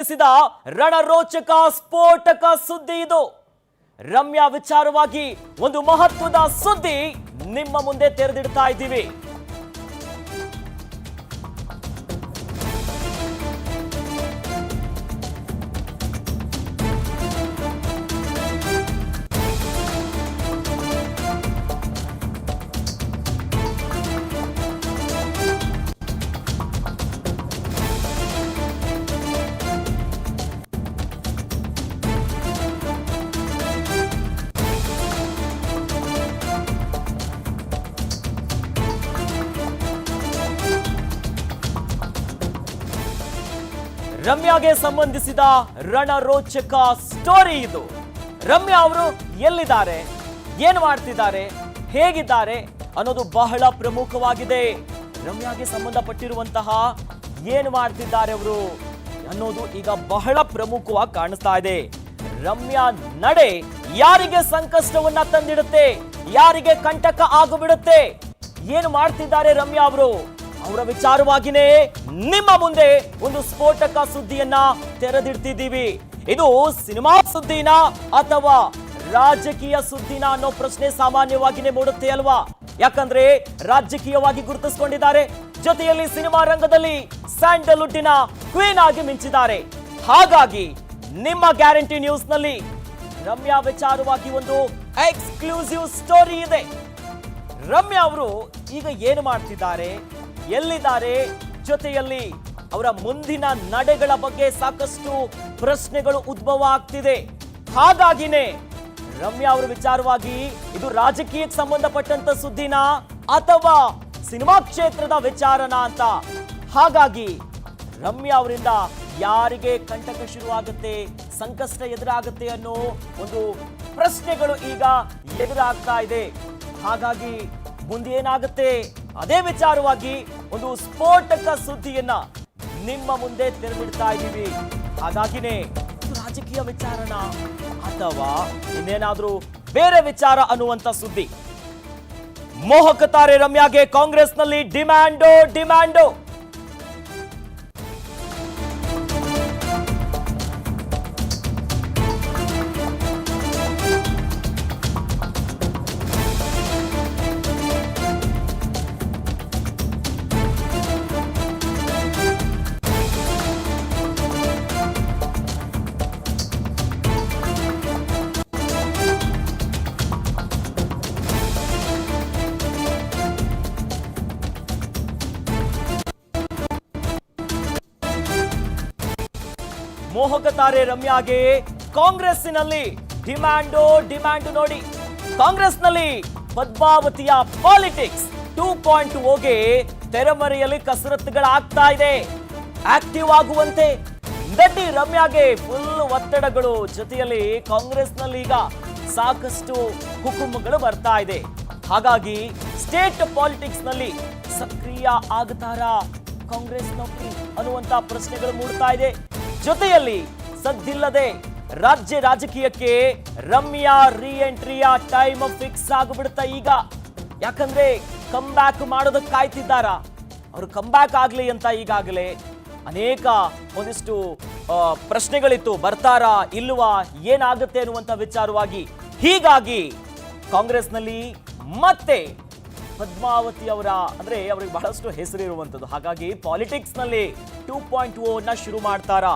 ನಡೆಸಿದ ರಣರೋಚಕ ಸ್ಫೋಟಕ ಸುದ್ದಿ ಇದು. ರಮ್ಯಾ ವಿಚಾರವಾಗಿ ಒಂದು ಮಹತ್ವದ ಸುದ್ದಿ ನಿಮ್ಮ ಮುಂದೆ ತೆರೆದಿಡ್ತಾ ಇದ್ದೀವಿ. ರಮ್ಯಾಗೆ ಸಂಬಂಧಿಸಿದ ರಣರೋಚಕ ಸ್ಟೋರಿ ಇದು. ರಮ್ಯಾ ಅವರು ಎಲ್ಲಿದ್ದಾರೆ? ಏನು ಮಾಡ್ತಿದ್ದಾರೆ? ಹೇಗಿದ್ದಾರೆ? ಅನ್ನೋದು ಬಹಳ ಪ್ರಮುಖವಾಗಿದೆ. ರಮ್ಯಾಗೆ ಸಂಬಂಧಪಟ್ಟಿರುವಂತಹ ಏನು ಮಾಡ್ತಿದ್ದಾರೆ ಅವರು ಅನ್ನೋದು ಈಗ ಬಹಳ ಪ್ರಮುಖವಾಗಿ ಕಾಣಿಸ್ತಾ ಇದೆ. ರಮ್ಯಾ ನಡೆ ಯಾರಿಗೆ ಸಂಕಷ್ಟವನ್ನ ತಂದಿಡುತ್ತೆ? ಯಾರಿಗೆ ಕಂಟಕ ಆಗಿಬಿಡುತ್ತೆ? ಏನು ಮಾಡ್ತಿದ್ದಾರೆ ರಮ್ಯಾ ಅವರು? ಅವರ ವಿಚಾರವಾಗಿನೇ ನಿಮ್ಮ ಮುಂದೆ ಒಂದು ಸ್ಫೋಟಕ ಸುದ್ದಿಯನ್ನ ತೆರೆದಿಡ್ತಿದ್ದೀವಿ. ಇದು ಸಿನಿಮಾ ಸುದ್ದಿನ ಅಥವಾ ರಾಜಕೀಯ ಸುದ್ದಿನ ಅನ್ನೋ ಪ್ರಶ್ನೆ ಸಾಮಾನ್ಯವಾಗಿನೇ ಮೂಡುತ್ತೆ ಅಲ್ವಾ? ಯಾಕಂದ್ರೆ ರಾಜಕೀಯವಾಗಿ ಗುರುತಿಸಿಕೊಂಡಿದ್ದಾರೆ. ಜೊತೆಯಲ್ಲಿ ಸಿನಿಮಾ ರಂಗದಲ್ಲಿ ಸ್ಯಾಂಡಲ್ವುಡ್ಡಿನ ಕ್ವೀನ್ ಆಗಿ ಮಿಂಚಿದ್ದಾರೆ. ಹಾಗಾಗಿ ನಿಮ್ಮ ಗ್ಯಾರಂಟಿ ನ್ಯೂಸ್ನಲ್ಲಿ ರಮ್ಯಾ ವಿಚಾರವಾಗಿ ಒಂದು ಎಕ್ಸ್ಕ್ಲೂಸಿವ್ ಸ್ಟೋರಿ ಇದೆ. ರಮ್ಯಾ ಅವರು ಈಗ ಏನು ಮಾಡ್ತಿದ್ದಾರೆ? ಎಲ್ಲಿದ್ದಾರೆ? ಜೊತೆಯಲ್ಲಿ ಅವರ ಮುಂದಿನ ನಡೆಗಳ ಬಗ್ಗೆ ಸಾಕಷ್ಟು ಪ್ರಶ್ನೆಗಳು ಉದ್ಭವ ಆಗ್ತಿದೆ. ಹಾಗಾಗಿನೇ ರಮ್ಯಾ ಅವರ ವಿಚಾರವಾಗಿ ಇದು ರಾಜಕೀಯಕ್ಕೆ ಸಂಬಂಧಪಟ್ಟಂತ ಸುದ್ದಿನ ಅಥವಾ ಸಿನಿಮಾ ಕ್ಷೇತ್ರದ ವಿಚಾರನ ಅಂತ? ಹಾಗಾಗಿ ರಮ್ಯಾ ಅವರಿಂದ ಯಾರಿಗೆ ಕಂಟಕ ಶುರುವಾಗುತ್ತೆ, ಸಂಕಷ್ಟ ಎದುರಾಗುತ್ತೆ ಅನ್ನೋ ಒಂದು ಪ್ರಶ್ನೆಗಳು ಈಗ ಎದುರಾಗ್ತಾ ಇದೆ. ಹಾಗಾಗಿ ಮುಂದೆ ಏನಾಗುತ್ತೆ ಅದೇ ವಿಚಾರವಾಗಿ ಒಂದು ಸ್ಫೋಟಕ ಸುದ್ದಿಯನ್ನ ನಿಮ್ಮ ಮುಂದೆ ತೆರೆದಿಡ್ತಾ ಇದ್ದೀವಿ. ಹಾಗಾಗಿನೇ ರಾಜಕೀಯ ವಿಚಾರನ ಅಥವಾ ಇನ್ನೇನಾದ್ರೂ ಬೇರೆ ವಿಚಾರ ಅನ್ನುವಂತ ಸುದ್ದಿ. ಮೋಹಕ ತಾರೆ ರಮ್ಯಾಗೆ ಕಾಂಗ್ರೆಸ್ನಲ್ಲಿ ಡಿಮ್ಯಾಂಡೋ ಡಿಮ್ಯಾಂಡೋ. ಮೋಹಕ ತಾರೆ ರಮ್ಯಾಗೆ ಕಾಂಗ್ರೆಸ್ಸಿನಲ್ಲಿ ಡಿಮ್ಯಾಂಡೋ, ಡಿಮ್ಯಾಂಡ್ ನೋಡಿ. ಕಾಂಗ್ರೆಸ್ನಲ್ಲಿ ಪದ್ಮಾವತಿಯ ಪಾಲಿಟಿಕ್ಸ್ ಟೂ ಪಾಯಿಂಟ್ ಓಗೆ ತೆರೆಮರೆಯಲ್ಲಿ ಕಸರತ್ತುಗಳಾಗ್ತಾ ಇದೆ. ಆಕ್ಟಿವ್ ಆಗುವಂತೆ ನಟಿ ರಮ್ಯಾಗೆ ಫುಲ್ ಒತ್ತಡಗಳು ಜೊತೆಯಲ್ಲಿ ಕಾಂಗ್ರೆಸ್ನಲ್ಲಿ ಈಗ ಸಾಕಷ್ಟು ಹುಕುಮಗಳು ಬರ್ತಾ ಇದೆ. ಹಾಗಾಗಿ ಸ್ಟೇಟ್ ಪಾಲಿಟಿಕ್ಸ್ನಲ್ಲಿ ಸಕ್ರಿಯ ಆಗ್ತಾರಾ ನೌಕರಿ ಅನ್ನುವಂತ ಪ್ರಶ್ನೆಗಳು ಮೂಡ್ತಾ ಇದೆ. ಜೊತೆಯಲ್ಲಿ ಸದ್ದಿಲ್ಲದೆ ರಾಜ್ಯ ರಾಜಕೀಯಕ್ಕೆ ರಮ್ಯಾ ರೀ ಎಂಟ್ರಿಯ ಟೈಮ್ ಫಿಕ್ಸ್ ಆಗಿಬಿಡುತ್ತಾ ಈಗ. ಯಾಕಂದ್ರೆ ಕಮ್ ಬ್ಯಾಕ್ ಮಾಡೋದಕ್ಕೆ ಕಾಯ್ತಿದ್ದಾರಾ? ಅವರು ಕಮ್ ಬ್ಯಾಕ್ ಆಗ್ಲಿ ಅಂತ ಈಗಾಗಲೇ ಅನೇಕ ಒಂದಿಷ್ಟು ಪ್ರಶ್ನೆಗಳಿತ್ತು. ಬರ್ತಾರಾ, ಇಲ್ವಾ, ಏನಾಗುತ್ತೆ ಅನ್ನುವಂತ ವಿಚಾರವಾಗಿ. ಹೀಗಾಗಿ ಕಾಂಗ್ರೆಸ್ನಲ್ಲಿ ಮತ್ತೆ ಪದ್ಮಾವತಿ ಅವರ, ಅಂದ್ರೆ ಅವರಿಗೆ ಬಹಳಷ್ಟು ಹೆಸರು ಇರುವಂತದ್ದು. ಹಾಗಾಗಿ ಪಾಲಿಟಿಕ್ಸ್ನಲ್ಲಿ ಟೂ ಪಾಯಿಂಟ್ ಓ ನ ಶುರು ಮಾಡ್ತಾರಾ?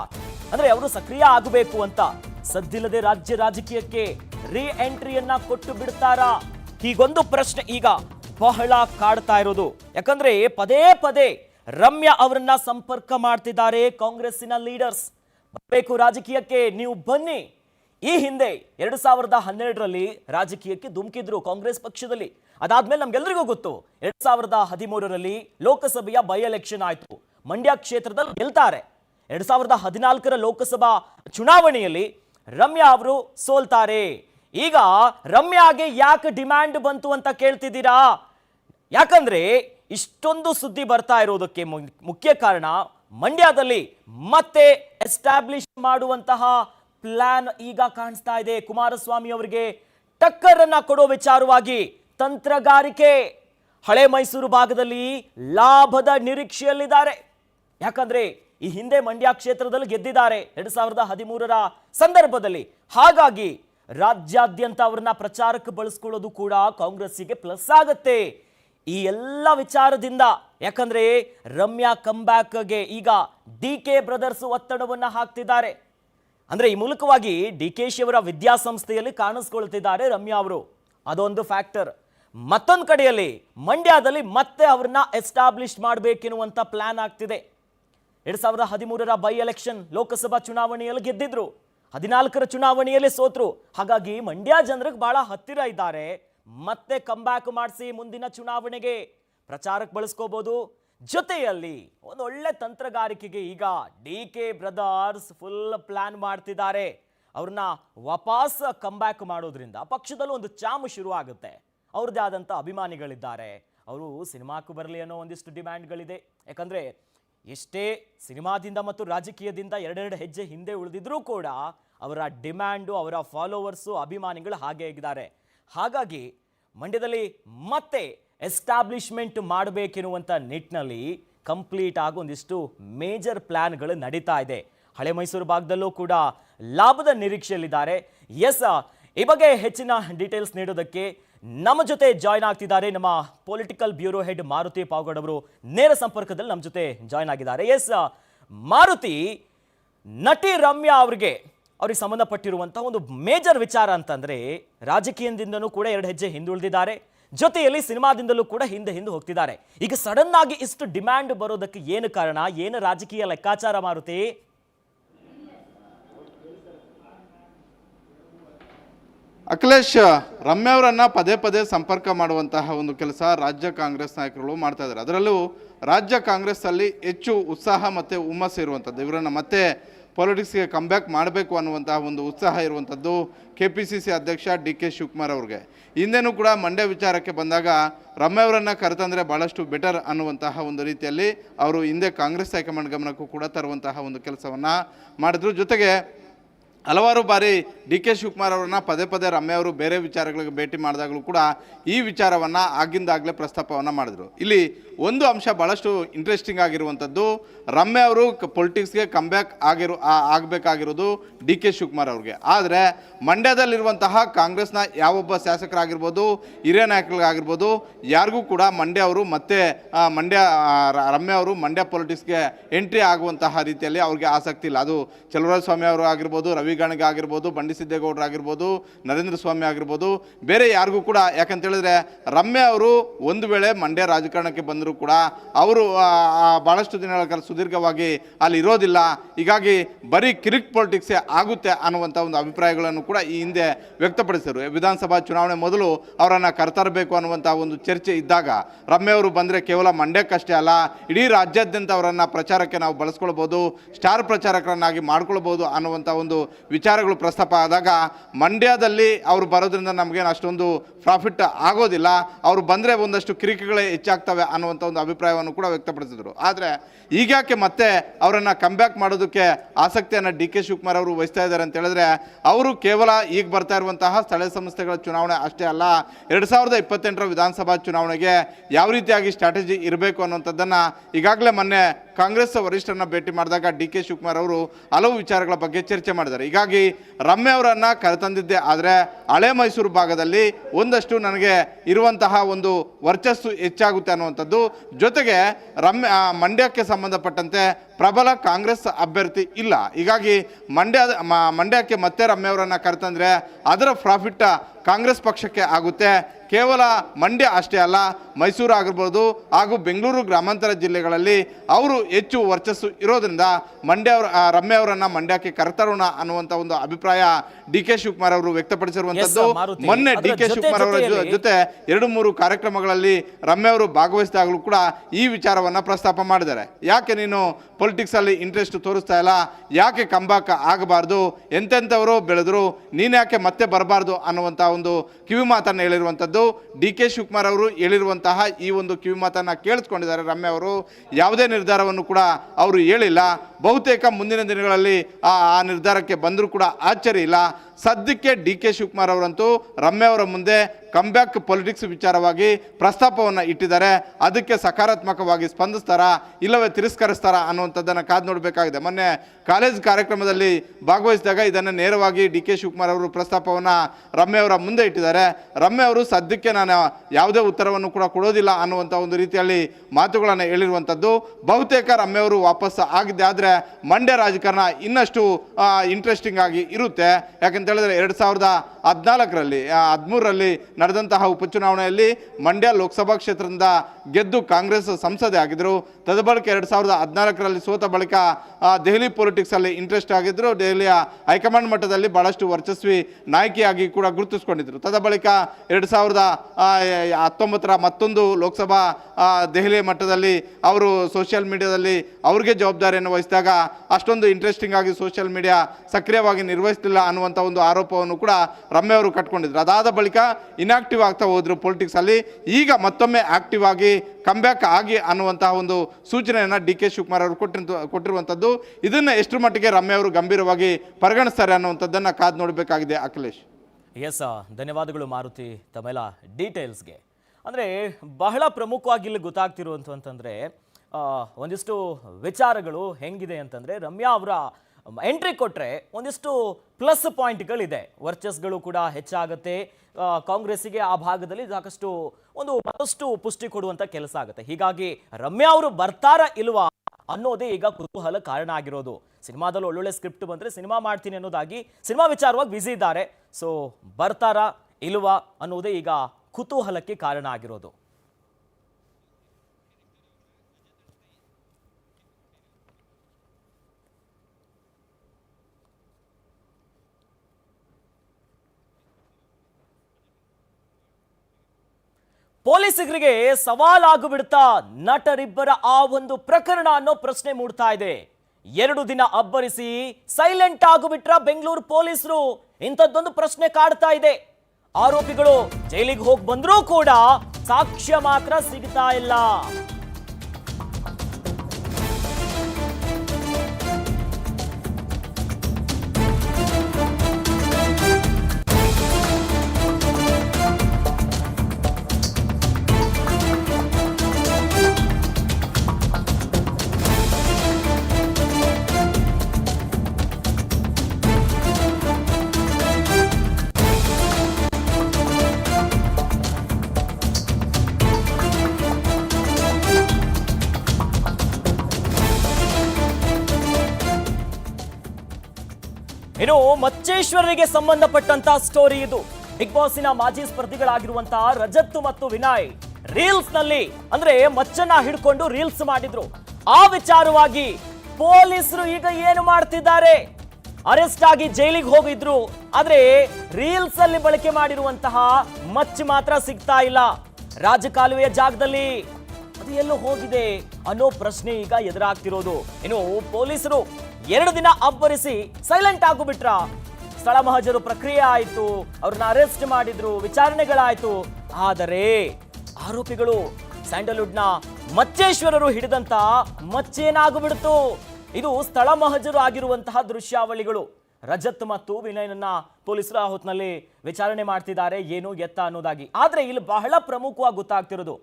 ಅಂದ್ರೆ ಅವರು ಸಕ್ರಿಯ ಆಗಬೇಕು ಅಂತ. ಸದ್ದಿಲ್ಲದೆ ರಾಜ್ಯ ರಾಜಕೀಯಕ್ಕೆ ರೀ ಎಂಟ್ರಿಯನ್ನ ಕೊಟ್ಟು ಬಿಡ್ತಾರಾ? ಹೀಗೊಂದು ಪ್ರಶ್ನೆ ಈಗ ಬಹಳ ಕಾಡ್ತಾ ಇರೋದು. ಯಾಕಂದ್ರೆ ಪದೇ ಪದೇ ರಮ್ಯಾ ಅವರನ್ನ ಸಂಪರ್ಕ ಮಾಡ್ತಿದ್ದಾರೆ ಕಾಂಗ್ರೆಸ್ಸಿನ ಲೀಡರ್ಸ್ ಬರಬೇಕು ರಾಜಕೀಯಕ್ಕೆ, ನೀವು ಬನ್ನಿ. ಈ ಹಿಂದೆ ಎರಡು ಸಾವಿರದ ಹನ್ನೆರಡರಲ್ಲಿ ರಾಜಕೀಯಕ್ಕೆ ಧುಮುಕಿದ್ರು ಕಾಂಗ್ರೆಸ್ ಪಕ್ಷದಲ್ಲಿ. ಅದಾದ್ಮೇಲೆ ನಮ್ಗೆಲ್ರಿಗೂ ಗೊತ್ತು, ಎರಡ್ ಸಾವಿರದ ಹದಿಮೂರರಲ್ಲಿ ಲೋಕಸಭೆಯ ಬೈ ಎಲೆಕ್ಷನ್ ಆಯ್ತು. ಮಂಡ್ಯ ಕ್ಷೇತ್ರದಲ್ಲಿ ಗೆಲ್ತಾರೆ. ಎರಡ್ ಸಾವಿರದ ಹದಿನಾಲ್ಕರ ಲೋಕಸಭಾ ಚುನಾವಣೆಯಲ್ಲಿ ರಮ್ಯಾ ಅವರು ಸೋಲ್ತಾರೆ. ಈಗ ರಮ್ಯಾಗೆ ಯಾಕೆ ಡಿಮ್ಯಾಂಡ್ ಬಂತು ಅಂತ ಕೇಳ್ತಿದ್ದೀರಾ? ಯಾಕಂದ್ರೆ ಇಷ್ಟೊಂದು ಸುದ್ದಿ ಬರ್ತಾ ಇರೋದಕ್ಕೆ ಮುಖ್ಯ ಕಾರಣ ಮಂಡ್ಯದಲ್ಲಿ ಮತ್ತೆ ಎಸ್ಟಾಬ್ಲಿಷ್ ಮಾಡುವಂತಹ ಪ್ಲಾನ್ ಈಗ ಕಾಣಿಸ್ತಾ ಇದೆ. ಕುಮಾರಸ್ವಾಮಿ ಅವರಿಗೆ ಟಕ್ಕರ್ ಅನ್ನ ಕೊಡೋ ವಿಚಾರವಾಗಿ ತಂತ್ರಗಾರಿಕೆ ಹಳೆ ಮೈಸೂರು ಭಾಗದಲ್ಲಿ ಲಾಭದ ನಿರೀಕ್ಷೆಯಲ್ಲಿದ್ದಾರೆ. ಯಾಕಂದ್ರೆ ಈ ಹಿಂದೆ ಮಂಡ್ಯ ಕ್ಷೇತ್ರದಲ್ಲಿ ಗೆದ್ದಿದ್ದಾರೆ ಎರಡ್ ಸಾವಿರದ ಹದಿಮೂರರ ಸಂದರ್ಭದಲ್ಲಿ. ಹಾಗಾಗಿ ರಾಜ್ಯಾದ್ಯಂತ ಅವ್ರನ್ನ ಪ್ರಚಾರಕ್ಕೆ ಬಳಸ್ಕೊಳ್ಳೋದು ಕೂಡ ಕಾಂಗ್ರೆಸ್ಸಿಗೆ ಪ್ಲಸ್ ಆಗತ್ತೆ. ಈ ಎಲ್ಲ ವಿಚಾರದಿಂದ ಯಾಕಂದ್ರೆ ರಮ್ಯಾ ಕಂಬ್ಯಾಕ್ಗೆ ಈಗ ಡಿ ಕೆ ಬ್ರದರ್ಸ್ ಒತ್ತಡವನ್ನು ಹಾಕ್ತಿದ್ದಾರೆ. ಅಂದ್ರೆ ಈ ಮೂಲಕವಾಗಿ ಡಿ ಕೆ ಶಿ ಅವರ ವಿದ್ಯಾಸಂಸ್ಥೆಯಲ್ಲಿ ಕಾಣಿಸ್ಕೊಳ್ತಿದ್ದಾರೆ ರಮ್ಯಾ ಅವರು. ಅದೊಂದು ಫ್ಯಾಕ್ಟರ್. ಮತ್ತೊಂದು ಕಡೆಯಲ್ಲಿ ಮಂಡ್ಯದಲ್ಲಿ ಮತ್ತೆ ಅವ್ರನ್ನ ಎಸ್ಟಾಬ್ಲಿಷ್ ಮಾಡಬೇಕೆನ್ನುವಂತ ಪ್ಲಾನ್ ಆಗ್ತಿದೆ. ಎರಡು ಸಾವಿರದ ಹದಿಮೂರರ ಬೈ ಎಲೆಕ್ಷನ್ ಲೋಕಸಭಾ ಚುನಾವಣೆಯಲ್ಲಿ ಗೆದ್ದಿದ್ರು. ಹದಿನಾಲ್ಕರ ಚುನಾವಣೆಯಲ್ಲಿ ಸೋತ್ರು. ಹಾಗಾಗಿ ಮಂಡ್ಯ ಜನರಿಗೆ ಬಹಳ ಹತ್ತಿರ ಇದ್ದಾರೆ. ಮತ್ತೆ ಕಂಬ್ಯಾಕ್ ಮಾಡಿಸಿ ಮುಂದಿನ ಚುನಾವಣೆಗೆ. ಪ್ರಚಾರಕ್ಕೆ ಬಳಸ್ಕೋಬಹುದು ಜೊತೆಯಲ್ಲಿ ಒಂದು ಒಳ್ಳೆ ತಂತ್ರಗಾರಿಕೆಗೆ ಈಗ D K brothers full plan ಮಾಡ್ತಿದ್ದಾರೆ. ಅವ್ರನ್ನ ವಾಪಸ್ ಕಂಬ್ಯಾಕ್ ಮಾಡೋದ್ರಿಂದ ಪಕ್ಷದಲ್ಲೂ ಒಂದು ಚಾಮು ಶುರು ಆಗುತ್ತೆ ಅವ್ರದ್ದೇ ಆದಂಥ ಅಭಿಮಾನಿಗಳಿದ್ದಾರೆ. ಅವರು ಸಿನಿಮಾಕ್ಕೂ ಬರಲಿ ಅನ್ನೋ ಒಂದಿಷ್ಟು ಡಿಮ್ಯಾಂಡ್ಗಳಿದೆ. ಯಾಕಂದ್ರೆ ಎಷ್ಟೇ ಸಿನಿಮಾದಿಂದ ಮತ್ತು ರಾಜಕೀಯದಿಂದ ಎರಡೆರಡು ಹೆಜ್ಜೆ ಹಿಂದೆ ಉಳಿದಿದ್ರೂ ಕೂಡ ಅವರ ಡಿಮ್ಯಾಂಡು, ಅವರ ಫಾಲೋವರ್ಸು ಅಭಿಮಾನಿಗಳು ಹಾಗೆ ಇದ್ದಾರೆ ಹಾಗಾಗಿ ಮಂಡ್ಯದಲ್ಲಿ ಮತ್ತೆ ಎಸ್ಟಾಬ್ಲಿಷ್ಮೆಂಟ್ ಮಾಡಬೇಕೆನ್ನುವಂಥ ನಿಟ್ಟಿನಲ್ಲಿ ಕಂಪ್ಲೀಟ್ ಆಗಿ ಒಂದಿಷ್ಟು ಮೇಜರ್ ಪ್ಲ್ಯಾನ್ಗಳು ನಡೀತಾ ಇದೆ. ಹಳೆ ಮೈಸೂರು ಭಾಗದಲ್ಲೂ ಕೂಡ ಲಾಭದ ನಿರೀಕ್ಷೆಯಲ್ಲಿದ್ದಾರೆ. ಎಸ್, ಈ ಬಗ್ಗೆ ಹೆಚ್ಚಿನ ಡೀಟೇಲ್ಸ್ ನೀಡೋದಕ್ಕೆ ನಮ್ಮ ಜೊತೆ ಜಾಯ್ನ್ ಆಗ್ತಿದ್ದಾರೆ ನಮ್ಮ political bureau head Maruti Pavagad ಅವರು. ನೇರ ಸಂಪರ್ಕದಲ್ಲಿ ನಮ್ಮ ಜೊತೆ ಜಾಯ್ನ್ ಆಗಿದ್ದಾರೆ. ಎಸ್, ಮಾರುತಿ, ನಟಿ ರಮ್ಯಾ ಅವ್ರಿಗೆ ಅವ್ರಿಗೆ ಸಂಬಂಧಪಟ್ಟಿರುವಂತಹ ಒಂದು ಮೇಜರ್ ವಿಚಾರ ಅಂತಂದ್ರೆ ರಾಜಕೀಯದಿಂದನೂ ಕೂಡ ಎರಡು ಹೆಜ್ಜೆ ಹಿಂದುಳಿದಿದ್ದಾರೆ. ಜೊತೆಯಲ್ಲಿ ಸಿನಿಮಾದಿಂದಲೂ ಕೂಡ ಹಿಂದೆ ಹಿಂದೆ ಹೋಗ್ತಿದ್ದಾರೆ. ಈಗ ಸಡನ್ ಆಗಿ ಇಷ್ಟು ಡಿಮ್ಯಾಂಡ್ ಬರೋದಕ್ಕೆ ಏನು ಕಾರಣ? ಏನು ರಾಜಕೀಯ ಲೆಕ್ಕಾಚಾರ ಮಾರುತಿ? ಅಖಿಲೇಶ್ ರಮ್ಯವರನ್ನ ಪದೇ ಪದೇ ಸಂಪರ್ಕ ಮಾಡುವಂತಹ ಒಂದು ಕೆಲಸ ರಾಜ್ಯ ಕಾಂಗ್ರೆಸ್ ನಾಯಕರುಗಳು ಮಾಡ್ತಾ ಇದ್ದಾರೆ. ಅದರಲ್ಲೂ ರಾಜ್ಯ ಕಾಂಗ್ರೆಸ್ ಅಲ್ಲಿ ಹೆಚ್ಚು ಉತ್ಸಾಹ ಮತ್ತೆ ಹುಮ್ಮಸ್ಸು ಇರುವಂಥದ್ದು. ಇವರನ್ನ ಮತ್ತೆ ಪೊಲಿಟಿಕ್ಸ್ಗೆ ಕಮ್ಬ್ಯಾಕ್ ಮಾಡಬೇಕು ಅನ್ನುವಂತಹ ಒಂದು ಉತ್ಸಾಹ ಇರುವಂಥದ್ದು ಕೆ ಪಿ ಸಿ ಸಿ ಅಧ್ಯಕ್ಷ ಡಿ ಕೆ ಶಿವಕುಮಾರ್ ಅವ್ರಿಗೆ. ಹಿಂದೆನೂ ಕೂಡ ಮಂಡ್ಯ ವಿಚಾರಕ್ಕೆ ಬಂದಾಗ ರಮ್ಯವರನ್ನು ಕರೆತಂದರೆ ಭಾಳಷ್ಟು ಬೆಟರ್ ಅನ್ನುವಂತಹ ಒಂದು ರೀತಿಯಲ್ಲಿ ಅವರು ಹಿಂದೆ ಕಾಂಗ್ರೆಸ್ ಹೈಕಮಾಂಡ್ ಗಮನಕ್ಕೂ ಕೂಡ ತರುವಂತಹ ಒಂದು ಕೆಲಸವನ್ನು ಮಾಡಿದ್ರು. ಜೊತೆಗೆ ಹಲವಾರು ಬಾರಿ ಡಿ ಕೆ ಶಿವಕುಮಾರ್ ಅವರನ್ನು ಪದೇ ಪದೇ ರಮ್ಯ ಅವರು ಬೇರೆ ವಿಚಾರಗಳಿಗೆ ಭೇಟಿ ಮಾಡಿದಾಗಲೂ ಕೂಡ ಈ ವಿಚಾರವನ್ನು ಆಗಿಂದಾಗಲೇ ಪ್ರಸ್ತಾಪವನ್ನು ಮಾಡಿದ್ರು. ಇಲ್ಲಿ ಒಂದು ಅಂಶ ಭಾಳಷ್ಟು ಇಂಟ್ರೆಸ್ಟಿಂಗ್ ಆಗಿರುವಂಥದ್ದು ರಮ್ಯ ಅವರು ಪೊಲಿಟಿಕ್ಸ್ಗೆ ಕಂಬ್ಯಾಕ್ ಆಗಿರೋ ಆಗಬೇಕಾಗಿರೋದು ಡಿ ಕೆ ಶಿವಕುಮಾರ್ ಅವ್ರಿಗೆ. ಆದರೆ ಮಂಡ್ಯದಲ್ಲಿರುವಂತಹ ಕಾಂಗ್ರೆಸ್ನ ಯಾವೊಬ್ಬ ಶಾಸಕರಾಗಿರ್ಬೋದು, ಹಿರಿಯ ನಾಯಕರಿಗಾಗಿರ್ಬೋದು, ಯಾರಿಗೂ ಕೂಡ ಮಂಡ್ಯ ಅವರು ಮತ್ತೆ ಮಂಡ್ಯ ರಮ್ಯ ಅವರು ಮಂಡ್ಯ ಪೊಲಿಟಿಕ್ಸ್ಗೆ ಎಂಟ್ರಿ ಆಗುವಂತಹ ರೀತಿಯಲ್ಲಿ ಅವ್ರಿಗೆ ಆಸಕ್ತಿ ಇಲ್ಲ. ಅದು ಚಲುವರಾಜ ಸ್ವಾಮಿ ಅವರು ಆಗಿರ್ಬೋದು, ರವಿ ಗಣಗ ಆಗಿರ್ಬೋದು, ಬಂಡಿ ಸಿದ್ದೇಗೌಡರು ಆಗಿರ್ಬೋದು, ನರೇಂದ್ರ ಸ್ವಾಮಿ ಆಗಿರ್ಬೋದು, ಬೇರೆ ಯಾರಿಗೂ ಕೂಡ ಯಾಕಂತೇಳಿದ್ರೆ ರಮ್ಯ ಅವರು ಒಂದು ವೇಳೆ ಮಂಡ್ಯ ರಾಜಕಾರಣಕ್ಕೆ ಬಂದರೂ ಕೂಡ ಅವರು ಬಹಳಷ್ಟು ದಿನಗಳ ಕಾಲ ಸುದೀರ್ಘವಾಗಿ ಅಲ್ಲಿ ಇರೋದಿಲ್ಲ. ಹೀಗಾಗಿ ಬರೀ ಕಿರಿಕ್ ಪಾಲಿಟಿಕ್ಸೇ ಆಗುತ್ತೆ ಅನ್ನುವಂಥ ಒಂದು ಅಭಿಪ್ರಾಯಗಳನ್ನು ಕೂಡ ಈ ಹಿಂದೆ ವ್ಯಕ್ತಪಡಿಸಿದರು. ವಿಧಾನಸಭಾ ಚುನಾವಣೆ ಮೊದಲು ಅವರನ್ನು ಕರ್ತರಬೇಕು ಅನ್ನುವಂಥ ಒಂದು ಚರ್ಚೆ ಇದ್ದಾಗ ರಮ್ಯ ಅವರು ಬಂದರೆ ಕೇವಲ ಮಂಡ್ಯಕ್ಕಷ್ಟೇ ಅಲ್ಲ, ಇಡೀ ರಾಜ್ಯಾದ್ಯಂತ ಅವರನ್ನು ಪ್ರಚಾರಕ್ಕೆ ನಾವು ಬಳಸ್ಕೊಳ್ಬೋದು, ಸ್ಟಾರ್ ಪ್ರಚಾರಕರನ್ನಾಗಿ ಮಾಡ್ಕೊಳ್ಬೋದು ಅನ್ನುವಂಥ ಒಂದು ವಿಚಾರಗಳು ಪ್ರಸ್ತಾಪ ಆದಾಗ ಮಂಡ್ಯದಲ್ಲಿ ಅವರು ಬರೋದ್ರಿಂದ ನಮಗೇನು ಅಷ್ಟೊಂದು ಪ್ರಾಫಿಟ್ ಆಗೋದಿಲ್ಲ. ಅವರು ಬಂದರೆ ಒಂದಷ್ಟು ಕಿರಿಕಿಗಳೇ ಹೆಚ್ಚಾಗ್ತವೆ ಅನ್ನುವಂಥ ಒಂದು ಅಭಿಪ್ರಾಯವನ್ನು ಕೂಡ ವ್ಯಕ್ತಪಡಿಸಿದರು. ಆದರೆ ಈಗ್ಯಾಕೆ ಮತ್ತೆ ಅವರನ್ನು ಕಂಬ್ಯಾಕ್ ಮಾಡೋದಕ್ಕೆ ಆಸಕ್ತಿಯನ್ನು ಡಿ ಕೆ ಶಿವಕುಮಾರ್ ಅವರು ವಹಿಸ್ತಾ ಇದ್ದಾರೆ ಅಂತ ಹೇಳಿದ್ರೆ, ಅವರು ಕೇವಲ ಈಗ ಬರ್ತಾ ಇರುವಂತಹ ಸ್ಥಳೀಯ ಸಂಸ್ಥೆಗಳ ಚುನಾವಣೆ ಅಷ್ಟೇ ಅಲ್ಲ, ಎರಡು ಸಾವಿರದ ಇಪ್ಪತ್ತೆಂಟರ ವಿಧಾನಸಭಾ ಚುನಾವಣೆಗೆ ಯಾವ ರೀತಿಯಾಗಿ ಸ್ಟ್ರಾಟಜಿ ಇರಬೇಕು ಅನ್ನುವಂಥದ್ದನ್ನು ಈಗಾಗಲೇ ಮೊನ್ನೆ ಕಾಂಗ್ರೆಸ್ ವರಿಷ್ಠರನ್ನ ಭೇಟಿ ಮಾಡಿದಾಗ ಡಿ ಕೆ ಶಿವಕುಮಾರ್ ಅವರು ಹಲವು ವಿಚಾರಗಳ ಬಗ್ಗೆ ಚರ್ಚೆ ಮಾಡಿದ್ದಾರೆ. ಹೀಗಾಗಿ ರಮ್ಯ ಅವರನ್ನು ಕರೆತಂದಿದ್ದೆ. ಆದರೆ ಹಳೆ ಮೈಸೂರು ಭಾಗದಲ್ಲಿ ಒಂದಷ್ಟು ನನಗೆ ಇರುವಂತಹ ಒಂದು ವರ್ಚಸ್ಸು ಹೆಚ್ಚಾಗುತ್ತೆ ಅನ್ನುವಂಥದ್ದು. ಜೊತೆಗೆ ರಮ್ಯ ಮಂಡ್ಯಕ್ಕೆ ಸಂಬಂಧಪಟ್ಟಂತೆ ಪ್ರಬಲ ಕಾಂಗ್ರೆಸ್ ಅಭ್ಯರ್ಥಿ ಇಲ್ಲ. ಹೀಗಾಗಿ ಮಂಡ್ಯ ಮಂಡ್ಯಕ್ಕೆ ಮತ್ತೆ ರಮ್ಯ ಅವರನ್ನು ಕರೆತಂದರೆ ಅದರ ಪ್ರಾಫಿಟ್ ಕಾಂಗ್ರೆಸ್ ಪಕ್ಷಕ್ಕೆ ಆಗುತ್ತೆ. ಕೇವಲ ಮಂಡ್ಯ ಅಷ್ಟೇ ಅಲ್ಲ ಮೈಸೂರು ಆಗಿರ್ಬೋದು ಹಾಗೂ ಬೆಂಗಳೂರು ಗ್ರಾಮಾಂತರ ಜಿಲ್ಲೆಗಳಲ್ಲಿ ಅವರು ಹೆಚ್ಚು ವರ್ಚಸ್ಸು ಇರೋದ್ರಿಂದ ಮಂಡ್ಯ ಅವರ ರಮ್ಯ ಅವರನ್ನ ಮಂಡ್ಯಕ್ಕೆ ಕರೆತರೋಣ ಅನ್ನುವಂಥ ಒಂದು ಅಭಿಪ್ರಾಯ ಡಿ ಕೆ ಶಿವಕುಮಾರ್ ಅವರು ವ್ಯಕ್ತಪಡಿಸಿರುವಂಥದ್ದು ಮೊನ್ನೆ ಡಿ ಕೆ ಶಿವಕುಮಾರ್ ಅವರ ಜೊತೆ ಎರಡು ಮೂರು ಕಾರ್ಯಕ್ರಮಗಳಲ್ಲಿ ರಮ್ಯ ಅವರು ಭಾಗವಹಿಸಿದಾಗಲೂ ಕೂಡ ಈ ವಿಚಾರವನ್ನ ಪ್ರಸ್ತಾಪ ಮಾಡಿದ್ದಾರೆ. ಯಾಕೆ ನೀನು ಪೊಲಿಟಿಕ್ಸಲ್ಲಿ ಇಂಟ್ರೆಸ್ಟ್ ತೋರಿಸ್ತಾ ಇಲ್ಲ? ಯಾಕೆ ಕಂಬಾಕ ಆಗಬಾರ್ದು? ಎಂತೆಂಥವರು ಬೆಳೆದ್ರು? ನೀನ್ಯಾಕೆ ಮತ್ತೆ ಬರಬಾರ್ದು ಅನ್ನುವಂಥ ಒಂದು ಕಿವಿ ಮಾತನ್ನು ಹೇಳಿರುವಂಥದ್ದು. ಡಿ ಕೆ ಶಿವಕುಮಾರ್ ಅವರು ಹೇಳಿರುವಂತಹ ಈ ಒಂದು ಕಿವಿ ಮಾತನ್ನು ಕೇಳಿಸ್ಕೊಂಡಿದ್ದಾರೆ ರಮ್ಯ ಅವರು. ಯಾವುದೇ ನಿರ್ಧಾರವನ್ನು ಕೂಡ ಅವರು ಹೇಳಿಲ್ಲ. ಬಹುತೇಕ ಮುಂದಿನ ದಿನಗಳಲ್ಲಿ ಆ ನಿರ್ಧಾರಕ್ಕೆ ಬಂದರೂ ಕೂಡ ಆಶ್ಚರ್ಯ ಇಲ್ಲ. ಸದ್ಯಕ್ಕೆ ಡಿ ಕೆ ಶಿವಕುಮಾರ್ ಅವರಂತೂ ರಮ್ಯ ಅವರ ಮುಂದೆ ಕಂಬ್ಯಾಕ್ ಪೊಲಿಟಿಕ್ಸ್ ವಿಚಾರವಾಗಿ ಪ್ರಸ್ತಾಪವನ್ನು ಇಟ್ಟಿದ್ದಾರೆ. ಅದಕ್ಕೆ ಸಕಾರಾತ್ಮಕವಾಗಿ ಸ್ಪಂದಿಸ್ತಾರಾ, ಇಲ್ಲವೇ ತಿರಸ್ಕರಿಸ್ತಾರಾ ಅನ್ನುವಂಥದ್ದನ್ನು ಕಾದು ನೋಡಬೇಕಾಗಿದೆ. ಮೊನ್ನೆ ಕಾಲೇಜ್ ಕಾರ್ಯಕ್ರಮದಲ್ಲಿ ಭಾಗವಹಿಸಿದಾಗ ಇದನ್ನು ನೇರವಾಗಿ ಡಿ ಕೆ ಶಿವಕುಮಾರ್ ಅವರು ಪ್ರಸ್ತಾಪವನ್ನು ರಮ್ಯ ಅವರ ಮುಂದೆ ಇಟ್ಟಿದ್ದಾರೆ. ರಮ್ಯಾ ಅವರು, ಸದ್ಯಕ್ಕೆ ನಾನು ಯಾವುದೇ ಉತ್ತರವನ್ನು ಕೂಡ ಕೊಡೋದಿಲ್ಲ ಅನ್ನುವಂಥ ಒಂದು ರೀತಿಯಲ್ಲಿ ಮಾತುಗಳನ್ನು ಹೇಳಿರುವಂಥದ್ದು. ಬಹುತೇಕ ರಮ್ಯ ಅವರು ವಾಪಸ್ ಆಗಿದ್ದೆ ಆದರೆ ಮಂಡ್ಯ ರಾಜಕಾರಣ ಇನ್ನಷ್ಟು ಇಂಟ್ರೆಸ್ಟಿಂಗ್ ಆಗಿ ಇರುತ್ತೆ. ಯಾಕಂತ ಹೇಳಿದ್ರೆ ಎರಡು ಸಾವಿರದ ಹದಿನಾಲ್ಕರಲ್ಲಿ ಹದಿಮೂರರಲ್ಲಿ ನಡೆದಂತಹ ಉಪಚುನಾವಣೆಯಲ್ಲಿ ಮಂಡ್ಯ ಲೋಕಸಭಾ ಕ್ಷೇತ್ರದಿಂದ ಗೆದ್ದು ಕಾಂಗ್ರೆಸ್ ಸಂಸದೆ ಆಗಿದ್ದರು ತದಬಳಿಕ ಎರಡು ಸಾವಿರದ ಹದಿನಾಲ್ಕರಲ್ಲಿ ಸೋತ ಬಳಿಕ ದೆಹಲಿ ಪೊಲಿಟಿಕ್ಸಲ್ಲಿ ಇಂಟ್ರೆಸ್ಟ್ ಆಗಿದ್ದರು ದೆಹಲಿಯ ಹೈಕಮಾಂಡ್ ಮಟ್ಟದಲ್ಲಿ ಭಾಳಷ್ಟು ವರ್ಚಸ್ವಿ ನಾಯಕಿಯಾಗಿ ಕೂಡ ಗುರುತಿಸ್ಕೊಂಡಿದ್ದರು ತದ ಬಳಿಕ ಎರಡು ಸಾವಿರದ ಹತ್ತೊಂಬತ್ತರ ಮತ್ತೊಂದು ಲೋಕಸಭಾ ದೆಹಲಿ ಮಟ್ಟದಲ್ಲಿ ಅವರು ಸೋಷಿಯಲ್ ಮೀಡಿಯಾದಲ್ಲಿ ಅವ್ರಿಗೆ ಜವಾಬ್ದಾರಿಯನ್ನು ವಹಿಸಿದಾಗ ಅಷ್ಟೊಂದು ಇಂಟ್ರೆಸ್ಟಿಂಗ್ ಆಗಿ ಸೋಷಿಯಲ್ ಮೀಡಿಯಾ ಸಕ್ರಿಯವಾಗಿ ನಿರ್ವಹಿಸಲಿಲ್ಲ ಅನ್ನುವಂಥ ಆರೋಪವನ್ನು ಕೂಡ ರಮ್ಯ ಅವರು ಕಟ್ಕೊಂಡಿದ್ರು. ಅದಾದ ಬಳಿಕ ಇನ್ಆಕ್ಟಿವ್ ಆಗ್ತಾ ಹೋದ್ರು ಪೊಲಿಟಿಕ್ಸಲ್ಲಿ ಈಗ ಮತ್ತೊಮ್ಮೆ ಆಕ್ಟಿವ್ ಆಗಿ ಕಂಬ್ಯಾಕ್ ಆಗಿ ಅನ್ನುವಂತಹ ಒಂದು ಸೂಚನೆಯನ್ನು ಡಿ ಕೆ ಶಿವಕುಮಾರ್ ಅವರು ಕೊಟ್ಟಿರು ಕೊಟ್ಟಿರುವಂಥದ್ದು. ಇದನ್ನು ಎಷ್ಟು ಮಟ್ಟಿಗೆ ರಮ್ಯ ಅವರು ಗಂಭೀರವಾಗಿ ಪರಿಗಣಿಸ್ತಾರೆ ಅನ್ನುವಂಥದ್ದನ್ನು ಕಾದು ನೋಡಬೇಕಾಗಿದೆ ಅಖಿಲೇಶ್. ಎಸ್ ಧನ್ಯವಾದಗಳು ಮಾರುತಿ. ತಮ್ಮೆಲ್ಲ ಡೀಟೇಲ್ಸ್ಗೆ ಅಂದರೆ ಬಹಳ ಪ್ರಮುಖವಾಗಿ ಇಲ್ಲಿ ಗೊತ್ತಾಗ್ತಿರುವಂಥ ಅಂತಂದರೆ ಒಂದಿಷ್ಟು ವಿಚಾರಗಳು ಹೆಂಗಿದೆ ಅಂತಂದರೆ ರಮ್ಯಾ ಅವರ ಎಂಟ್ರಿ ಕೊಟ್ಟರೆ ಒಂದಿಷ್ಟು ಪ್ಲಸ್ ಪಾಯಿಂಟ್ಗಳಿದೆ ವರ್ಚಸ್ಗಳು ಕೂಡ ಹೆಚ್ಚಾಗುತ್ತೆ. ಕಾಂಗ್ರೆಸ್ಸಿಗೆ ಆ ಭಾಗದಲ್ಲಿ ಸಾಕಷ್ಟು ಒಂದು ಮತ್ತಷ್ಟು ಪುಷ್ಟಿ ಕೊಡುವಂಥ ಕೆಲಸ ಆಗುತ್ತೆ. ಹೀಗಾಗಿ ರಮ್ಯಾ ಅವರು ಬರ್ತಾರಾ ಇಲ್ವಾ ಅನ್ನೋದೇ ಈಗ ಕುತೂಹಲ ಕಾರಣ ಆಗಿರೋದು. ಸಿನಿಮಾದಲ್ಲಿ ಒಳ್ಳೊಳ್ಳೆ ಸ್ಕ್ರಿಪ್ಟ್ ಬಂದರೆ ಸಿನಿಮಾ ಮಾಡ್ತೀನಿ ಅನ್ನೋದಾಗಿ ಸಿನಿಮಾ ವಿಚಾರವಾಗಿ ಬ್ಯುಸಿ ಇದ್ದಾರೆ. ಸೊ ಬರ್ತಾರಾ ಇಲ್ವಾ ಅನ್ನೋದೇ ಈಗ ಕುತೂಹಲಕ್ಕೆ ಕಾರಣ ಆಗಿರೋದು. ಪೊಲೀಸರಿಗೆ ಸವಾಲಾಗುಬಿಡ್ತಾ ನಟರಿಬ್ಬರ ಆ ಒಂದು ಪ್ರಕರಣ ಅನ್ನೋ ಪ್ರಶ್ನೆ ಮೂಡ್ತಾ ಇದೆ. ಎರಡು ದಿನ ಅಬ್ಬರಿಸಿ ಸೈಲೆಂಟ್ ಆಗುಬಿಟ್ರ ಬೆಂಗಳೂರು ಪೊಲೀಸರು. ಇಂಥದ್ದೊಂದು ಪ್ರಶ್ನೆ ಕಾಡ್ತಾ ಇದೆ. ಆರೋಪಿಗಳು ಜೈಲಿಗೆ ಹೋಗಿ ಬಂದ್ರೂ ಕೂಡ ಸಾಕ್ಷ್ಯ ಮಾತ್ರ ಸಿಗ್ತಾ ಇಲ್ಲ. ಇನ್ನು ಮಚ್ಚೇಶ್ವರರಿಗೆ ಸಂಬಂಧಪಟ್ಟಂತ ಸ್ಟೋರಿ ಇದು. ಬಿಗ್ ಬಾಸಿನ ಮಾಜಿ ಸ್ಪರ್ಧಿಗಳಾಗಿರುವಂತಹ ರಜತ್ ಮತ್ತು ವಿನಯ್ ರೀಲ್ಸ್ನಲ್ಲಿ ಅಂದ್ರೆ ಮಚ್ಚನ್ನ ಹಿಡ್ಕೊಂಡು ರೀಲ್ಸ್ ಮಾಡಿದ್ರು. ಆ ವಿಚಾರವಾಗಿ ಪೊಲೀಸರು ಈಗ ಏನು ಮಾಡ್ತಿದ್ದಾರೆ? ಅರೆಸ್ಟ್ ಆಗಿ ಜೈಲಿಗೆ ಹೋಗಿದ್ರು. ಆದ್ರೆ ರೀಲ್ಸ್ ಅಲ್ಲಿ ಬಳಕೆ ಮಾಡಿರುವಂತಹ ಮಚ್ಚ ಮಾತ್ರ ಸಿಗ್ತಾ ಇಲ್ಲ. ರಾಜಕಾಲುವೆಯ ಜಾಗದಲ್ಲಿ ಅದು ಎಲ್ಲೋ ಹೋಗಿದೆ ಅನ್ನೋ ಪ್ರಶ್ನೆ ಈಗ ಎದುರಾಗ್ತಿರೋದು. ಇನ್ನು ಪೊಲೀಸರು ಎರಡು ದಿನ ಅಬ್ಬರಿಸಿ ಸೈಲೆಂಟ್ ಆಗಿಬಿಟ್ರ ಸ್ಥಳ ಮಹಜರು ಪ್ರಕ್ರಿಯೆ ಆಯಿತು, ಅವ್ರನ್ನ ಅರೆಸ್ಟ್ ಮಾಡಿದ್ರು, ವಿಚಾರಣೆಗಳಾಯ್ತು. ಆದರೆ ಆರೋಪಿಗಳು ಸ್ಯಾಂಡಲ್ವುಡ್ನ ಮಚ್ಚೇಶ್ವರರು ಹಿಡಿದಂತ ಮಚ್ಚೇನಾಗ್ಬಿಡ್ತು. ಇದು ಸ್ಥಳ ಮಹಜರು ಆಗಿರುವಂತಹ ದೃಶ್ಯಾವಳಿಗಳು. ರಜತ್ ಮತ್ತು ವಿನಯನನ್ನ ಪೊಲೀಸರ ಹೊತ್ತಿನಲ್ಲಿ ವಿಚಾರಣೆ ಮಾಡ್ತಿದ್ದಾರೆ, ಏನು ಎತ್ತ ಅನ್ನೋದಾಗಿ. ಆದ್ರೆ ಇಲ್ಲಿ ಬಹಳ ಪ್ರಮುಖವಾಗಿ ಗೊತ್ತಾಗ್ತಿರೋದು,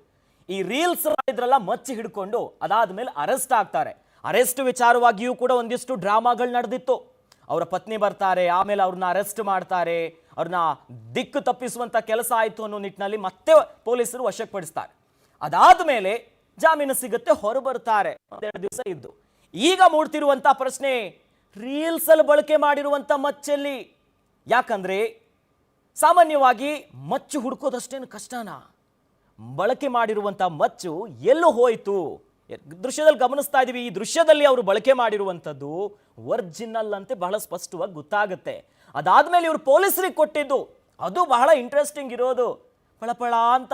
ಈ ರೀಲ್ಸ್ ಮಾಡಿದ್ರಲ್ಲ ಮಚ್ಚಿ ಹಿಡ್ಕೊಂಡು ಅದಾದ್ಮೇಲೆ ಅರೆಸ್ಟ್ ಆಗ್ತಾರೆ. ಅರೆಸ್ಟ್ ವಿಚಾರವಾಗಿಯೂ ಕೂಡ ಒಂದಿಷ್ಟು ಡ್ರಾಮಾಗಳು ನಡೆದಿತ್ತು. ಅವರ ಪತ್ನಿ ಬರ್ತಾರೆ, ಆಮೇಲೆ ಅವ್ರನ್ನ ಅರೆಸ್ಟ್ ಮಾಡ್ತಾರೆ, ಅವ್ರನ್ನ ದಿಕ್ಕು ತಪ್ಪಿಸುವಂಥ ಕೆಲಸ ಆಯಿತು ಅನ್ನೋ ನಿಟ್ಟಿನಲ್ಲಿ ಮತ್ತೆ ಪೊಲೀಸರು ವಶಕ್ಕೆ ಪಡಿಸ್ತಾರೆ ಅದಾದ ಮೇಲೆ ಜಾಮೀನು ಸಿಗುತ್ತೆ ಹೊರಬರ್ತಾರೆ ಒಂದೆರಡು ದಿವಸ ಇದ್ದು. ಈಗ ಮೂಡ್ತಿರುವಂಥ ಪ್ರಶ್ನೆ ರೀಲ್ಸಲ್ಲಿ ಬಳಕೆ ಮಾಡಿರುವಂಥ ಮಚ್ಚಲ್ಲಿ. ಯಾಕಂದ್ರೆ ಸಾಮಾನ್ಯವಾಗಿ ಮಚ್ಚು ಹುಡುಕೋದಷ್ಟೇನು ಕಷ್ಟನಾ? ಬಳಕೆ ಮಾಡಿರುವಂಥ ಮಚ್ಚು ಎಲ್ಲೂ ಹೋಯಿತು? ದೃಶ್ಯದಲ್ಲಿ ಗಮನಿಸ್ತಾ ಇದೀವಿ, ಈ ದೃಶ್ಯದಲ್ಲಿ ಅವರು ಬಳಕೆ ಮಾಡಿರುವಂಥದ್ದು ಒರಿಜಿನಲ್ ಅಂತೆ ಬಹಳ ಸ್ಪಷ್ಟವಾಗಿ ಗೊತ್ತಾಗುತ್ತೆ. ಅದಾದ್ಮೇಲೆ ಇವರು ಪೊಲೀಸರಿಗೆ ಕೊಟ್ಟಿದ್ದು, ಅದು ಬಹಳ ಇಂಟ್ರೆಸ್ಟಿಂಗ್ ಇರೋದು. ಪಳಪಳ ಅಂತ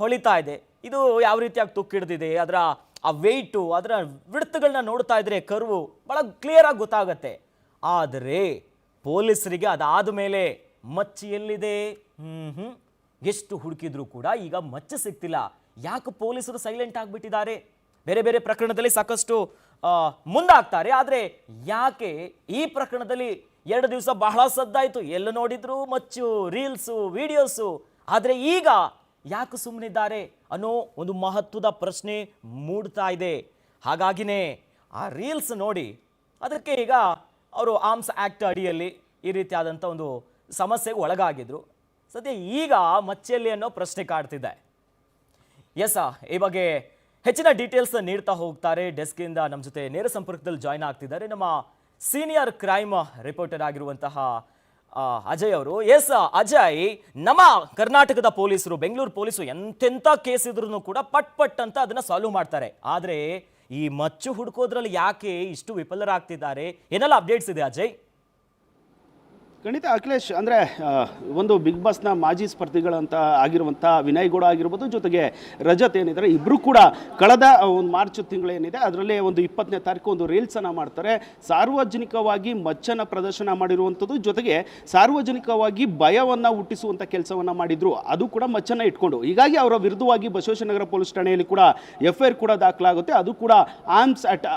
ಹೊಳಿತಾ ಇದೆ. ಇದು ಯಾವ ರೀತಿಯಾಗಿ ತುಕ್ಕಿಡ್ದಿದೆ ಅದರ ಆ ವೆಯ್ಟು ಅದರ ವಿಡ್ತುಗಳನ್ನ ನೋಡ್ತಾ ಇದ್ರೆ ಕರ್ವು ಬಹಳ ಕ್ಲಿಯರ್ ಆಗಿ ಗೊತ್ತಾಗತ್ತೆ. ಆದರೆ ಪೊಲೀಸರಿಗೆ ಅದಾದ ಮೇಲೆ ಮಚ್ಚಿ ಎಲ್ಲಿದೆ? ಹ್ಞೂ ಹ್ಞೂ ಎಷ್ಟು ಹುಡುಕಿದ್ರು ಕೂಡ ಈಗ ಮಚ್ಚ ಸಿಗ್ತಿಲ್ಲ. ಯಾಕೆ ಪೊಲೀಸರು ಸೈಲೆಂಟ್ ಆಗಿಬಿಟ್ಟಿದ್ದಾರೆ? ಬೇರೆ ಬೇರೆ ಪ್ರಕರಣದಲ್ಲಿ ಸಾಕಷ್ಟು ಮುಂದಾಗ್ತಾರೆ. ಆದರೆ ಯಾಕೆ ಈ ಪ್ರಕರಣದಲ್ಲಿ ಎರಡು ದಿವಸ ಬಹಳ ಸದ್ದಾಯಿತು? ಎಲ್ಲ ನೋಡಿದ್ರು, ಮಚ್ಚು, ರೀಲ್ಸು, ವಿಡಿಯೋಸು. ಆದರೆ ಈಗ ಯಾಕೆ ಸುಮ್ಮನಿದ್ದಾರೆ ಅನ್ನೋ ಒಂದು ಮಹತ್ವದ ಪ್ರಶ್ನೆ ಮೂಡ್ತಾ ಇದೆ. ಹಾಗಾಗಿನೇ ಆ ರೀಲ್ಸ್ ನೋಡಿ, ಅದಕ್ಕೆ ಈಗ ಅವರು ಆರ್ಮ್ಸ್ ಆ್ಯಕ್ಟ್ ಅಡಿಯಲ್ಲಿ ಈ ರೀತಿಯಾದಂಥ ಒಂದು ಸಮಸ್ಯೆಗೆ ಒಳಗಾಗಿದ್ರು. ಸದ್ಯ ಈಗ ಮಚ್ಚೆಯಲ್ಲಿ ಅನ್ನೋ ಪ್ರಶ್ನೆ ಕಾಡ್ತಿದೆ. ಎಸ್ ಈ ಬಗ್ಗೆ ಹೆಚ್ಚಿನ ಡೀಟೇಲ್ಸ್ ನೀಡ್ತಾ ಹೋಗ್ತಾರೆ. ಡೆಸ್ಕಿಂದ ನಮ್ಮ ಜೊತೆ ನೇರ ಸಂಪರ್ಕದಲ್ಲಿ ಜಾಯ್ನ್ ಆಗ್ತಿದ್ದಾರೆ. ನಮ್ಮ ಸೀನಿಯರ್ ಕ್ರೈಮ್ ರಿಪೋರ್ಟರ್ ಆಗಿರುವಂತಹ ಅಜಯ್ ಅವರು. ಎಸ್ ಅಜಯ್, ನಮ್ಮ ಕರ್ನಾಟಕದ ಪೊಲೀಸರು, ಬೆಂಗಳೂರು ಪೊಲೀಸರು ಎಂತೆಂಥ ಕೇಸ್ ಇದ್ರೂ ಕೂಡ ಪಟ್ ಪಟ್ ಅಂತ ಅದನ್ನ ಸಾಲ್ವ್ ಮಾಡ್ತಾರೆ. ಆದ್ರೆ ಈ ಮಚ್ಚು ಹುಡುಕೋದ್ರಲ್ಲಿ ಯಾಕೆ ಇಷ್ಟು ವಿಫಲರಾಗ್ತಿದ್ದಾರೆ? ಏನೆಲ್ಲ ಅಪ್ಡೇಟ್ಸ್ ಇದೆ ಅಜಯ್? ಖಂಡಿತ ಅಖಿಲೇಶ್, ಅಂದರೆ ಒಂದು ಬಿಗ್ ಬಾಸ್ನ ಮಾಜಿ ಸ್ಪರ್ಧಿಗಳಂತ ಆಗಿರುವಂಥ ವಿನಯ್ ಗೌಡ ಆಗಿರ್ಬೋದು, ಜೊತೆಗೆ ರಜತ್ ಏನಿದ್ದಾರೆ ಇಬ್ಬರು ಕೂಡ ಕಳೆದ ಒಂದು ಮಾರ್ಚ್ ತಿಂಗಳೇನಿದೆ ಅದರಲ್ಲಿ ಒಂದು ಇಪ್ಪತ್ತನೇ ತಾರೀಕು ಒಂದು ರೀಲ್ಸನ್ನು ಮಾಡ್ತಾರೆ. ಸಾರ್ವಜನಿಕವಾಗಿ ಮಚ್ಚನ ಪ್ರದರ್ಶನ ಮಾಡಿರುವಂಥದ್ದು ಜೊತೆಗೆ ಸಾರ್ವಜನಿಕವಾಗಿ ಭಯವನ್ನು ಹುಟ್ಟಿಸುವಂಥ ಕೆಲಸವನ್ನು ಮಾಡಿದ್ರು, ಅದು ಕೂಡ ಮಚ್ಚನ್ನು ಇಟ್ಕೊಂಡು. ಹೀಗಾಗಿ ಅವರ ವಿರುದ್ಧವಾಗಿ ಬಸವೇಶ್ವರನಗರ ಪೊಲೀಸ್ ಠಾಣೆಯಲ್ಲಿ ಕೂಡ ಎಫ್ ಕೂಡ ದಾಖಲಾಗುತ್ತೆ, ಅದು ಕೂಡ ಆರ್ಮ್ಸ್ ಆಕ್ಟ್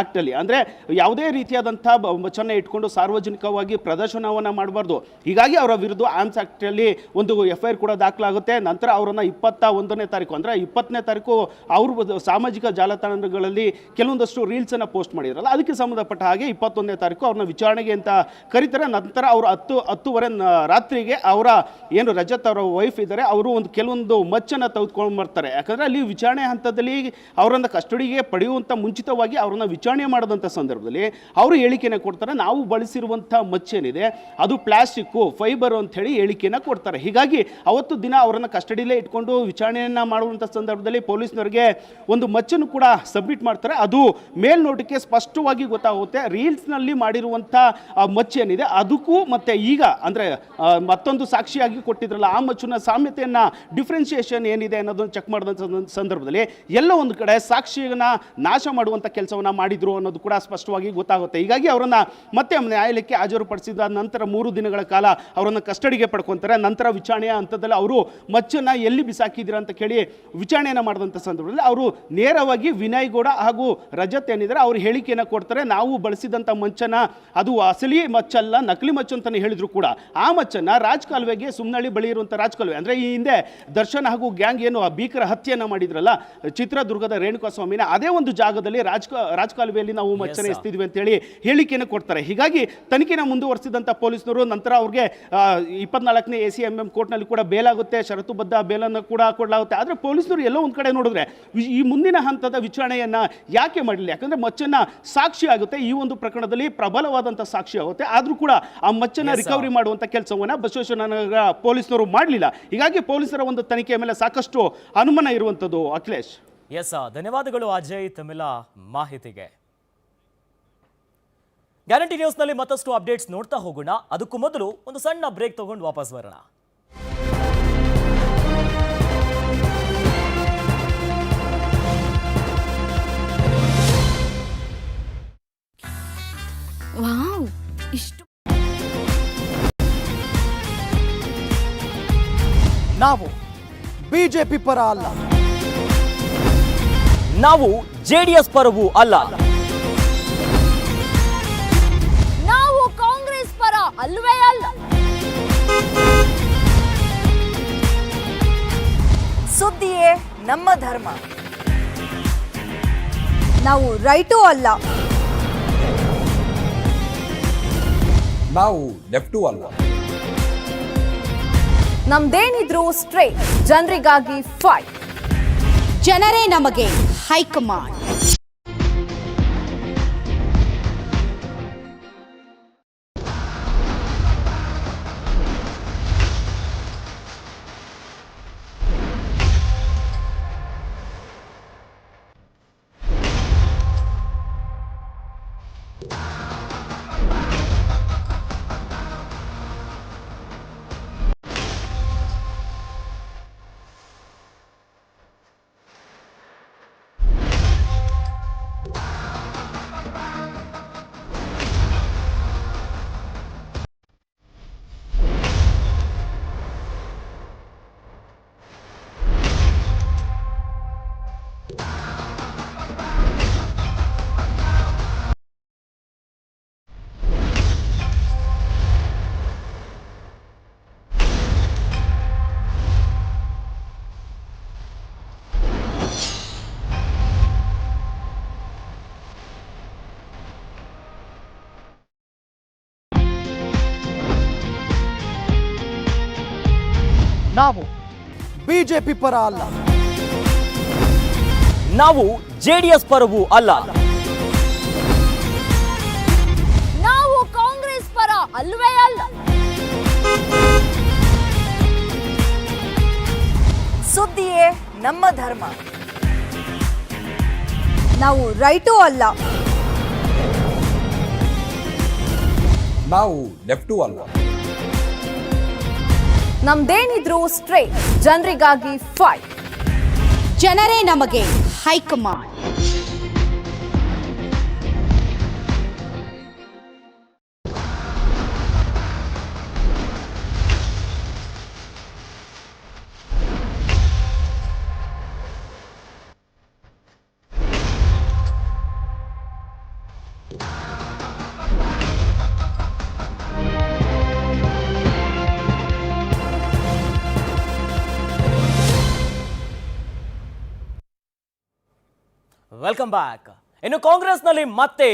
ಆಕ್ಟಲ್ಲಿ ಅಂದರೆ, ಯಾವುದೇ ರೀತಿಯಾದಂಥ ಮಚ್ಚನ್ನ ಇಟ್ಕೊಂಡು ಸಾರ್ವಜನಿಕವಾಗಿ ಪ್ರದರ್ಶನವನ್ನು ಮಾಡಬಾರ್ದು. ಹೀಗಾಗಿ ಅವರ ವಿರುದ್ಧ ಆರ್ಮ್ಸ್ ಆ್ಯಕ್ಟಲ್ಲಿ ಒಂದು ಎಫ್ ಐ ಆರ್ ಕೂಡ ದಾಖಲಾಗುತ್ತೆ. ನಂತರ ಅವರನ್ನು ಇಪ್ಪತ್ತ ಒಂದನೇ ತಾರೀಕು, ಅಂದರೆ ಇಪ್ಪತ್ತನೇ ತಾರೀಕು ಅವರು ಸಾಮಾಜಿಕ ಜಾಲತಾಣಗಳಲ್ಲಿ ಕೆಲವೊಂದಷ್ಟು ರೀಲ್ಸನ್ನು ಪೋಸ್ಟ್ ಮಾಡಿದ್ರಲ್ಲ, ಅದಕ್ಕೆ ಸಂಬಂಧಪಟ್ಟ ಹಾಗೆ ಇಪ್ಪತ್ತೊಂದನೇ ತಾರೀಕು ಅವ್ರನ್ನ ವಿಚಾರಣೆಗೆ ಅಂತ ಕರೀತಾರೆ. ನಂತರ ಅವರು ಹತ್ತು, ಹತ್ತುವರೆ ರಾತ್ರಿಗೆ ಅವರ ಏನು ರಜತ್ ಅವರ ವೈಫ್ ಇದ್ದಾರೆ ಅವರು ಒಂದು ಕೆಲವೊಂದು ಮಚ್ಚನ್ನು ತೆಗೆದುಕೊಂಡು ಬರ್ತಾರೆ ಯಾಕಂದರೆ ಅಲ್ಲಿ ವಿಚಾರಣೆ ಹಂತದಲ್ಲಿ ಅವರನ್ನು ಕಸ್ಟಡಿಗೆ ಪಡೆಯುವಂಥ ಮುಂಚಿತವಾಗಿ ಅವರನ್ನು ವಿಚಾರಣೆ ಮಾಡಿದಂಥ ಸಂದರ್ಭದಲ್ಲಿ ಅವರು ಹೇಳಿಕೆನೇ ಕೊಡ್ತಾರೆ, ನಾವು ಬಳಸಿರುವಂಥ ಮಚ್ಚೇನಿದೆ ಅದು ಪ್ಲಾಸ್ಟಿಕ್ಕು, ಫೈಬರು ಅಂತ ಹೇಳಿ ಹೇಳಿಕೆಯನ್ನು ಕೊಡ್ತಾರೆ. ಹೀಗಾಗಿ ಅವತ್ತು ದಿನ ಅವರನ್ನು ಕಸ್ಟಡಿಲೇ ಇಟ್ಕೊಂಡು ವಿಚಾರಣೆಯನ್ನು ಮಾಡುವಂಥ ಸಂದರ್ಭದಲ್ಲಿ ಪೊಲೀಸ್ನವರಿಗೆ ಒಂದು ಮಚ್ಚನ್ನು ಕೂಡ ಸಬ್ಮಿಟ್ ಮಾಡ್ತಾರೆ. ಅದು ಮೇಲ್ನೋಟಕ್ಕೆ ಸ್ಪಷ್ಟವಾಗಿ ಗೊತ್ತಾಗುತ್ತೆ. ರೀಲ್ಸ್ನಲ್ಲಿ ಮಾಡಿರುವಂಥ ಮಚ್ಚು ಏನಿದೆ, ಅದಕ್ಕೂ ಮತ್ತು ಈಗ ಅಂದರೆ ಮತ್ತೊಂದು ಸಾಕ್ಷಿಯಾಗಿ ಕೊಟ್ಟಿದ್ರಲ್ಲ, ಆ ಮಚ್ಚುನ ಸಾಮ್ಯತೆಯನ್ನು, ಡಿಫ್ರೆನ್ಸಿಯೇಷನ್ ಏನಿದೆ ಅನ್ನೋದನ್ನು ಚೆಕ್ ಮಾಡಿದಂಥ ಸಂದರ್ಭದಲ್ಲಿ ಎಲ್ಲ ಒಂದು ಕಡೆ ಸಾಕ್ಷಿಯನ್ನು ನಾಶ ಮಾಡುವಂಥ ಕೆಲಸವನ್ನು ಮಾಡಿದ್ರು ಅನ್ನೋದು ಕೂಡ ಸ್ಪಷ್ಟವಾಗಿ ಗೊತ್ತಾಗುತ್ತೆ. ಹೀಗಾಗಿ ಅವರನ್ನು ಮತ್ತೆ ನ್ಯಾಯಾಲಯಕ್ಕೆ ಹಾಜರುಪಡಿಸಿದ ನಂತರ ಮೂರು ದಿನಗಳ ಕಾಲ ಅವರನ್ನು ಕಸ್ಟಡಿಗೆ ಪಡ್ಕೊತಾರೆ. ನಂತರ ವಿಚಾರಣೆಯ ಹಂತದಲ್ಲಿ ಅವರು ಮಚ್ಚನ್ನು ಎಲ್ಲಿ ಬಿಸಾಕಿದ್ದೀರಾ ಅಂತ ಕೇಳಿ ವಿಚಾರಣೆಯನ್ನು ಮಾಡಿದಂಥ ಸಂದರ್ಭದಲ್ಲಿ ಅವರು ನೇರವಾಗಿ ವಿನಯ್ ಗೌಡ ಹಾಗೂ ರಜತ್ ಏನಿದ್ದಾರೆ ಅವರು ಹೇಳಿಕೆಯನ್ನು ಕೊಡ್ತಾರೆ. ನಾವು ಬಳಸಿದಂಥ ಮಂಚನ ಅದು ಅಸಲಿ ಮಚ್ಚಲ್ಲ ನಕಲಿ ಮಚ್ಚು ಅಂತಲೇ ಹೇಳಿದ್ರು ಕೂಡ. ಆ ಮಚ್ಚನ್ನು ರಾಜಕಾಲುವೆಗೆ ಸುಮ್ನಳ್ಳಿ ಬಳಿ ಇರುವಂಥ ರಾಜಕಾಲುವೆ ಅಂದರೆ ಈ ಹಿಂದೆ ದರ್ಶನ್ ಹಾಗೂ ಗ್ಯಾಂಗ್ ಏನು ಆ ಭೀಕರ ಹತ್ಯೆಯನ್ನು ಮಾಡಿದ್ರಲ್ಲ ಚಿತ್ರದುರ್ಗದ ರೇಣುಕಾಸ್ವಾಮಿನ ಅದೇ ಒಂದು ಜಾಗದಲ್ಲಿ ರಾಜಕ ರಾಜಕಾಲುವೆಯಲ್ಲಿ ನಾವು ಮಚ್ಚನ ಎಸ್ತಿದ್ವಿ ಅಂತೇಳಿ ಹೇಳಿಕೆಯನ್ನು ಕೊಡ್ತಾರೆ. ಹೀಗಾಗಿ ತನಿಖೆನ ಮುಂದುವರಿಸಿದಂಥ ಪೊಲೀಸರು ನಂತರ ಅವ್ರಿಗೆ ಇಪ್ಪತ್ನಾಲ್ಕನೇ ಎ ಸಿ ಎಂ ಎಂ ಕೋರ್ಟ್ನಲ್ಲಿ ಕೂಡ ಬೇಲಾಗುತ್ತೆ ಷರತ್ತುಬದ್ಧ ಬೇಲನ್ನು ಕೂಡ ಕೊಡಲಾಗುತ್ತೆ. ಆದರೆ ಪೊಲೀಸರು ಎಲ್ಲೋ ಒಂದು ಕಡೆ ನೋಡಿದ್ರೆ ಈ ಮುಂದಿನ ಹಂತದ ವಿಚಾರಣೆಯನ್ನು ಯಾಕೆ ಮಾಡಲಿಲ್ಲ ಯಾಕಂದರೆ ಮಚ್ಚನ್ನು ಸಾಕ್ಷಿ ಆಗುತ್ತೆ. ಈ ಒಂದು ಪ್ರಕರಣದಲ್ಲಿ ಪ್ರಬಲವಾದಂಥ ಸಾಕ್ಷಿ ಆಗುತ್ತೆ. ಆದರೂ ಕೂಡ ಆ ಮಚ್ಚನ್ನ ರಿಕವರಿ ಮಾಡುವಂಥ ಕೆಲಸವನ್ನು ಬಸವೇಶ್ವರನಗರ ಪೊಲೀಸರು ಮಾಡಲಿಲ್ಲ. ಹೀಗಾಗಿ ಪೊಲೀಸರ ಒಂದು ತನಿಖೆಯ ಮೇಲೆ ಸಾಕಷ್ಟು ಅನುಮಾನ ಇರುವಂಥದ್ದು ಅಖಿಲೇಶ್. ಎಸ್ ಧನ್ಯವಾದಗಳು ಅಜಯ್ ತಮಿಳ ಮಾಹಿತಿಗೆ. ಗ್ಯಾರಂಟಿ ನ್ಯೂಸ್ನಲ್ಲಿ ಮತ್ತಷ್ಟು ಅಪ್ಡೇಟ್ಸ್ ನೋಡ್ತಾ ಹೋಗೋಣ. ಅದಕ್ಕೂ ಮೊದಲು ಒಂದು ಸಣ್ಣ ಬ್ರೇಕ್ ತಗೊಂಡು ವಾಪಸ್ ಬರೋಣ. ವಾವ್! ಇಷ್ಟು ನಾವು ಬಿಜೆಪಿ ಪರ ಅಲ್ಲ. ನಾವು ಜೆಡಿಎಸ್ ಪರವೂ ಅಲ್ಲ. ಅಲ್ವೇ ಅಲ್ಲ. ಸುದ್ದಿಯೇ ನಮ್ಮ ಧರ್ಮ. ನಾವು ರೈಟು ಅಲ್ಲ. ನಾವು ಲೆಫ್ಟು ಅಲ್ಲ. ನಮ್ದೇನಿದ್ರು ಸ್ಟ್ರೈಟ್ ಜನರಿಗಾಗಿ ಫೈಟ್. ಜನರೇ ನಮಗೆ ಹೈಕಮಾಂಡ್. ನಾವು ಬಿಜೆಪಿ ಪರ ಅಲ್ಲ. ನಾವು ಜೆಡಿಎಸ್ ಪರವೂ ಅಲ್ಲ. ನಾವು ಕಾಂಗ್ರೆಸ್ ಪರ ಅಲ್ವೇ ಅಲ್ಲ. ಸುದ್ದಿಯೇ ನಮ್ಮ ಧರ್ಮ. ನಾವು ರೈಟು ಅಲ್ಲ. ನಾವು ಲೆಫ್ಟು ಅಲ್ಲ ನಮ್ದೇನಿದ್ರು ಸ್ಟ್ರೇಟ್ ಜನರಿಗಾಗಿ ಫೈಟ್ ಜನರೇ ನಮಗೆ ಹೈಕಮಾಂಡ್. ವೆಲ್ಕಮ್ ಬ್ಯಾಕ್ ಇನ್ನು ಕಾಂಗ್ರೆಸ್ನಲ್ಲಿ ಮತ್ತೆ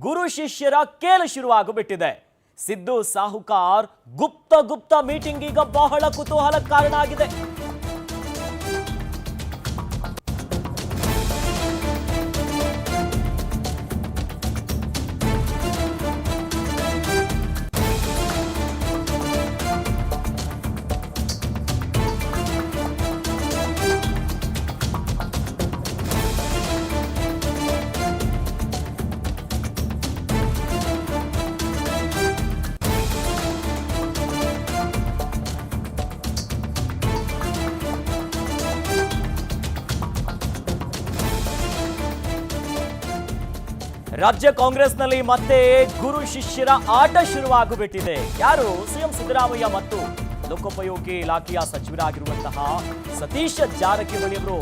ಗುರು ಶಿಷ್ಯರ ಕೇಲು ಶುರುವಾಗುಬಿಟ್ಟಿದೆ. ಸಿದ್ದು ಸಾಹುಕಾರ್ ಗುಪ್ತ ಗುಪ್ತ ಮೀಟಿಂಗ್ ಈಗ ಬಹಳ ಕುತೂಹಲ ಕಾರಣ ಆಗಿದೆ. ರಾಜ್ಯ ಕಾಂಗ್ರೆಸ್ನಲ್ಲಿ ಮತ್ತೆ ಗುರು ಶಿಷ್ಯರ ಆಟ ಶುರುವಾಗುಬಿಟ್ಟಿದೆ. ಯಾರು? ಸಿಎಂ ಸಿದ್ದರಾಮಯ್ಯ ಮತ್ತು ಲೋಕೋಪಯೋಗಿ ಇಲಾಖೆಯ ಸಚಿವರಾಗಿರುವಂತಹ ಸತೀಶ ಜಾರಕಿಹೊಳಿ ಅವರು.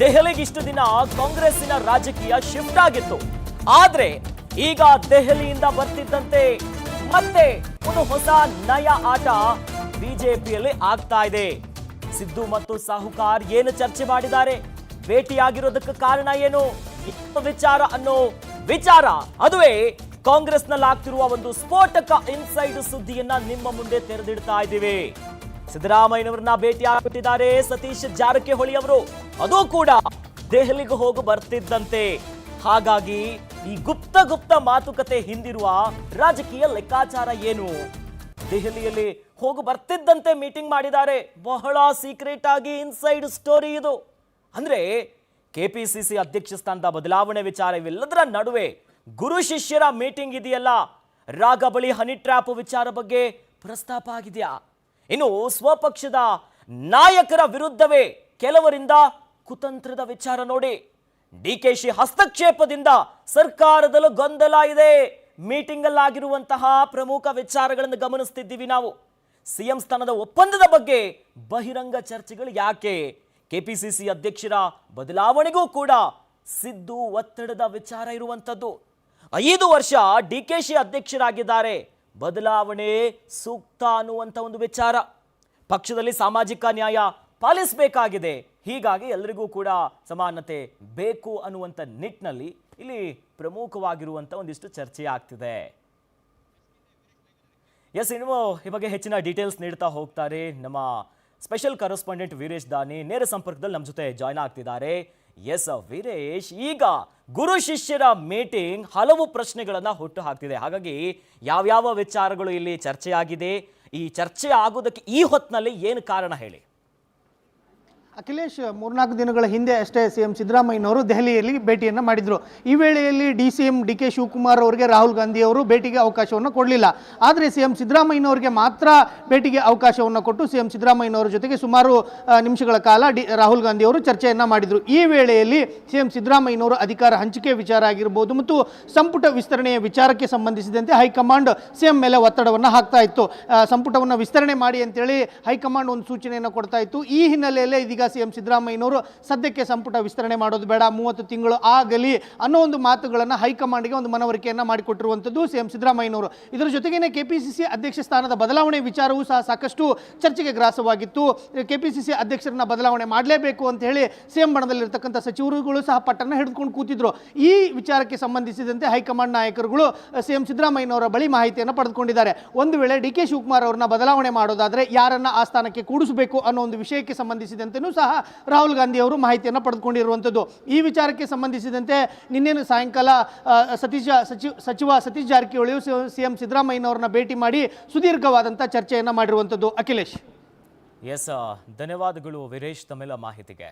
ದೆಹಲಿಗೆ ಇಷ್ಟು ದಿನ ಕಾಂಗ್ರೆಸ್ಸಿನ ರಾಜಕೀಯ ಶಿಫ್ಟ್ ಆಗಿತ್ತು. ಆದ್ರೆ ಈಗ ದೆಹಲಿಯಿಂದ ಬರ್ತಿದ್ದಂತೆ ಮತ್ತೆ ಒಂದು ಹೊಸ ನಯ ಆಟ ಬಿಜೆಪಿಯಲ್ಲಿ ಆಗ್ತಾ ಇದೆ. ಸಿದ್ದು ಮತ್ತು ಸಾಹುಕಾರ್ ಏನು ಚರ್ಚೆ ಮಾಡಿದ್ದಾರೆ? ಭೇಟಿಯಾಗಿರೋದಕ್ಕೆ ಕಾರಣ ಏನು? ವಿಚಾರ ಅನ್ನೋ ವಿಚಾರ. ಅದುವೇ ಕಾಂಗ್ರೆಸ್ನಲ್ಲಿ ಆಗ್ತಿರುವ ಒಂದು ಸ್ಫೋಟಕ ಇನ್ಸೈಡ್ ಸುದ್ದಿಯನ್ನ ನಿಮ್ಮ ಮುಂದೆ ತೆರೆದಿಡ್ತಾ ಇದ್ದೀವಿ. ಸಿದ್ದರಾಮಯ್ಯನವರನ್ನ ಭೇಟಿ ಆಗ್ಬಿಟ್ಟಿದ್ದಾರೆ ಸತೀಶ್ ಜಾರಕಿಹೊಳಿ ಅವರು. ಅದು ಕೂಡ ದೆಹಲಿಗೆ ಹೋಗಿ ಬರ್ತಿದ್ದಂತೆ. ಹಾಗಾಗಿ ಈ ಗುಪ್ತ ಗುಪ್ತ ಮಾತುಕತೆ ಹಿಂದಿರುವ ರಾಜಕೀಯ ಲೆಕ್ಕಾಚಾರ ಏನು? ದೆಹಲಿಯಲ್ಲಿ ಹೋಗಿ ಬರ್ತಿದ್ದಂತೆ ಮೀಟಿಂಗ್ ಮಾಡಿದ್ದಾರೆ. ಬಹಳ ಸೀಕ್ರೆಟ್ ಆಗಿ ಇನ್ಸೈಡ್ ಸ್ಟೋರಿ ಇದು. ಅಂದ್ರೆ ಕೆಪಿಸಿಸಿ ಅಧ್ಯಕ್ಷ ಸ್ಥಾನದ ಬದಲಾವಣೆ ವಿಚಾರ ಇವೆಲ್ಲದರ ನಡುವೆ ಗುರು ಶಿಷ್ಯರ ಮೀಟಿಂಗ್ ಇದೆಯಲ್ಲ? ರಾಗ ಬಳಿ ಹನಿ ಟ್ರ್ಯಾಪ್ ವಿಚಾರ ಬಗ್ಗೆ ಪ್ರಸ್ತಾಪ ಆಗಿದೆಯಾ? ಇನ್ನು ಸ್ವಪಕ್ಷದ ನಾಯಕರ ವಿರುದ್ಧವೇ ಕೆಲವರಿಂದ ಕುತಂತ್ರದ ವಿಚಾರ ನೋಡಿ. ಡಿ ಡಿಕೆಶಿ ಹಸ್ತಕ್ಷೇಪದಿಂದ ಸರ್ಕಾರದಲ್ಲೂ ಗೊಂದಲ ಇದೆ. ಮೀಟಿಂಗ್ ಅಲ್ಲಾಗಿರುವಂತಹ ಪ್ರಮುಖ ವಿಚಾರಗಳನ್ನು ಗಮನಿಸ್ತಿದ್ದೀವಿ ನಾವು. ಸಿಎಂ ಸ್ಥಾನದ ಒಪ್ಪಂದದ ಬಗ್ಗೆ ಬಹಿರಂಗ ಚರ್ಚೆಗಳು ಯಾಕೆ ಕೆಪಿಸಿಸಿ ಅಧ್ಯಕ್ಷರ ಬದಲಾವಣೆಗೂ ಕೂಡ ಸಿದ್ದು ಒತ್ತಡದ ವಿಚಾರ ಇರುವಂಥದ್ದು. ಐದು ವರ್ಷ ಡಿ ಕೆ ಶಿ ಅಧ್ಯಕ್ಷರಾಗಿದ್ದಾರೆ. ಬದಲಾವಣೆ ಸೂಕ್ತ ಅನ್ನುವಂಥ ಒಂದು ವಿಚಾರ. ಪಕ್ಷದಲ್ಲಿ ಸಾಮಾಜಿಕ ನ್ಯಾಯ ಪಾಲಿಸಬೇಕಾಗಿದೆ. ಹೀಗಾಗಿ ಎಲ್ಲರಿಗೂ ಕೂಡ ಸಮಾನತೆ ಬೇಕು ಅನ್ನುವಂಥ ನಿಟ್ಟಿನಲ್ಲಿ ಇಲ್ಲಿ ಪ್ರಮುಖವಾಗಿರುವಂಥ ಒಂದಿಷ್ಟು ಚರ್ಚೆ ಆಗ್ತಿದೆ. ಎಸ್, ಇನ್ನು ಈ ಬಗ್ಗೆ ಹೆಚ್ಚಿನ ಡೀಟೇಲ್ಸ್ ನೀಡ್ತಾ ಹೋಗ್ತಾರೆ ನಮ್ಮ ಸ್ಪೆಷಲ್ ಕರೆಸ್ಪಾಂಡೆಂಟ್ ವೀರೇಶ್ ದಾನಿ ನೇರ ಸಂಪರ್ಕದಲ್ಲಿ ನಮ್ಮ ಜೊತೆ ಜಾಯ್ನ್ ಆಗ್ತಿದ್ದಾರೆ. ಎಸ್ ವೀರೇಶ್ ಈಗ ಗುರು ಶಿಷ್ಯರ ಮೀಟಿಂಗ್ ಹಲವು ಪ್ರಶ್ನೆಗಳನ್ನು ಹುಟ್ಟು ಹಾಕ್ತಿದೆ. ಹಾಗಾಗಿ ಯಾವ್ಯಾವ ವಿಚಾರಗಳು ಇಲ್ಲಿ ಚರ್ಚೆಯಾಗಿದೆ? ಈ ಚರ್ಚೆ ಆಗೋದಕ್ಕೆ ಈ ಹೊತ್ತಿನಲ್ಲಿ ಏನು ಕಾರಣ ಹೇಳಿ? ಅಖಿಲೇಶ್ ಮೂರ್ನಾಲ್ಕು ದಿನಗಳ ಹಿಂದೆ ಅಷ್ಟೇ ಸಿ ಎಂ ಸಿದ್ದರಾಮಯ್ಯನವರು ದೆಹಲಿಯಲ್ಲಿ ಭೇಟಿಯನ್ನು ಮಾಡಿದರು. ಈ ವೇಳೆಯಲ್ಲಿ D C M D K Shivakumar ಅವರಿಗೆ ರಾಹುಲ್ ಗಾಂಧಿ ಅವರು ಭೇಟಿಗೆ ಅವಕಾಶವನ್ನು ಕೊಡಲಿಲ್ಲ. ಆದರೆ ಸಿ ಎಂ ಸಿದ್ದರಾಮಯ್ಯನವರಿಗೆ ಮಾತ್ರ ಭೇಟಿಗೆ ಅವಕಾಶವನ್ನು ಕೊಟ್ಟು ಸಿ ಎಂ ಸಿದ್ದರಾಮಯ್ಯನವರ ಜೊತೆಗೆ ಸುಮಾರು ನಿಮಿಷಗಳ ಕಾಲ ಡಿ, ರಾಹುಲ್ ಗಾಂಧಿ ಅವರು ಚರ್ಚೆಯನ್ನು ಮಾಡಿದರು. ಈ ವೇಳೆಯಲ್ಲಿ ಸಿ ಎಂ ಸಿದ್ದರಾಮಯ್ಯನವರು ಅಧಿಕಾರ ಹಂಚಿಕೆ ವಿಚಾರ ಆಗಿರ್ಬೋದು ಮತ್ತು ಸಂಪುಟ ವಿಸ್ತರಣೆಯ ವಿಚಾರಕ್ಕೆ ಸಂಬಂಧಿಸಿದಂತೆ ಹೈಕಮಾಂಡ್ ಸಿ ಎಂ ಮೇಲೆ ಒತ್ತಡವನ್ನು ಹಾಕ್ತಾ ಇತ್ತು. ಸಂಪುಟವನ್ನು ವಿಸ್ತರಣೆ ಮಾಡಿ ಅಂತೇಳಿ ಹೈಕಮಾಂಡ್ ಒಂದು ಸೂಚನೆಯನ್ನು ಕೊಡ್ತಾ ಇತ್ತು. ಈ ಹಿನ್ನೆಲೆಯಲ್ಲೇ ಇದೀಗ ಸಿ ಎಂ ಸಿದ್ದರಾಮಯ್ಯನವರು ಸದ್ಯಕ್ಕೆ ಸಂಪುಟ ವಿಸ್ತರಣೆ ಮಾಡೋದು ಬೇಡ, ಮೂವತ್ತು ತಿಂಗಳು ಆಗಲಿ ಅನ್ನೋ ಒಂದು ಮಾತುಗಳನ್ನು ಹೈಕಮಾಂಡ್ಗೆ ಒಂದು ಮನವರಿಕೆಯನ್ನು ಮಾಡಿಕೊಟ್ಟಿರುವಂಥದ್ದು ಸಿ ಎಂ ಸಿದ್ದರಾಮಯ್ಯನವರು. ಇದರ ಜೊತೆಗೇನೆ ಕೆಪಿಸಿಸಿ ಅಧ್ಯಕ್ಷ ಸ್ಥಾನದ ಬದಲಾವಣೆ ವಿಚಾರವೂ ಸಹ ಸಾಕಷ್ಟು ಚರ್ಚೆಗೆ ಗ್ರಾಸವಾಗಿತ್ತು. ಕೆಪಿಸಿಸಿ ಅಧ್ಯಕ್ಷರನ್ನ ಬದಲಾವಣೆ ಮಾಡಲೇಬೇಕು ಅಂತ ಹೇಳಿ ಸಿಎಂ ಬಣದಲ್ಲಿರ್ತಕ್ಕಂಥ ಸಚಿವರುಗಳು ಸಹ ಪಟ್ಟನ್ನು ಹಿಡಿದುಕೊಂಡು ಕೂತಿದ್ರು. ಈ ವಿಚಾರಕ್ಕೆ ಸಂಬಂಧಿಸಿದಂತೆ ಹೈಕಮಾಂಡ್ ನಾಯಕರುಗಳು ಸಿಎಂ ಸಿದ್ದರಾಮಯ್ಯನವರ ಬಳಿ ಮಾಹಿತಿಯನ್ನು ಪಡೆದುಕೊಂಡಿದ್ದಾರೆ. ಒಂದು ವೇಳೆ ಡಿ ಕೆ ಶಿವಕುಮಾರ್ ಅವರನ್ನ ಬದಲಾವಣೆ ಮಾಡೋದಾದರೆ ಯಾರನ್ನ ಆ ಸ್ಥಾನಕ್ಕೆ ಕೂಡಿಸಬೇಕು ಅನ್ನೋ ಒಂದು ವಿಷಯಕ್ಕೆ ಸಂಬಂಧಿಸಿದಂತೆಯೂ ಸಹ ರಾಹುಲ್ ಗಾಂಧಿ ಅವರು ಮಾಹಿತಿಯನ್ನು ಪಡೆದುಕೊಂಡಿರುವಂಥದ್ದು. ಈ ವಿಚಾರಕ್ಕೆ ಸಂಬಂಧಿಸಿದಂತೆ ನಿನ್ನೇನು ಸಾಯಂಕಾಲ ಸತೀಶ, ಸಚಿವ ಸಚಿವ ಸತೀಶ್ ಜಾರಕಿಹೊಳಿ ಸಿ ಎಂ ಸಿದ್ದರಾಮಯ್ಯನವರನ್ನ ಭೇಟಿ ಮಾಡಿ ಸುದೀರ್ಘವಾದಂಥ ಚರ್ಚೆಯನ್ನು ಮಾಡಿರುವಂಥದ್ದು. ಅಖಿಲೇಶ್. ಎಸ್ ಧನ್ಯವಾದಗಳು ವೀರೇಶ್ ತಮಿಳ ಮಾಹಿತಿಗೆ.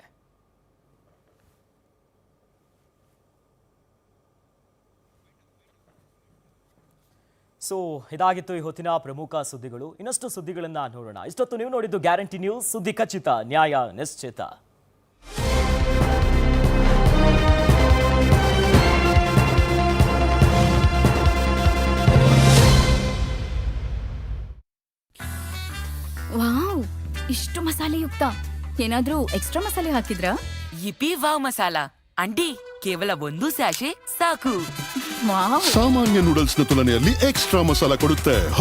ಸೊ ಇದಾಗಿತ್ತು ಈ ಹೊತ್ತಿನ ಪ್ರಮುಖ ಸುದ್ದಿಗಳು. ಇನ್ನಷ್ಟು ಸುದ್ದಿಗಳನ್ನ ನೋಡೋಣ. ಇಷ್ಟೊತ್ತು ನೀವು ನೋಡಿದ್ದು ಗ್ಯಾರಂಟಿ ನ್ಯೂಸ್ ಸುದ್ದಿ ಖಚಿತ ನ್ಯಾಯ ನಿಶ್ಚಿತ. ವಾವ್! ಇಷ್ಟು ಮಸಾಲೆಯುಕ್ತ. ಏನಾದ್ರೂ ಎಕ್ಸ್ಟ್ರಾ ಮಸಾಲೆ ಹಾಕಿದ್ರಾ? ಇಪಿ ವಾವ್ ಮಸಾಲಾ. ಅಂಡಿ ಕೇವಲ ಒಂದು ಸ್ಯಾಶೆ ಸಾಕು. ಸಾಮಾನ್ಯ ನ ತುಲನೆಯಲ್ಲಿ ಎಕ್ಸ್ಟ್ರಾ ಮಸಾಲಾ ಕೊಡುತ್ತೆ.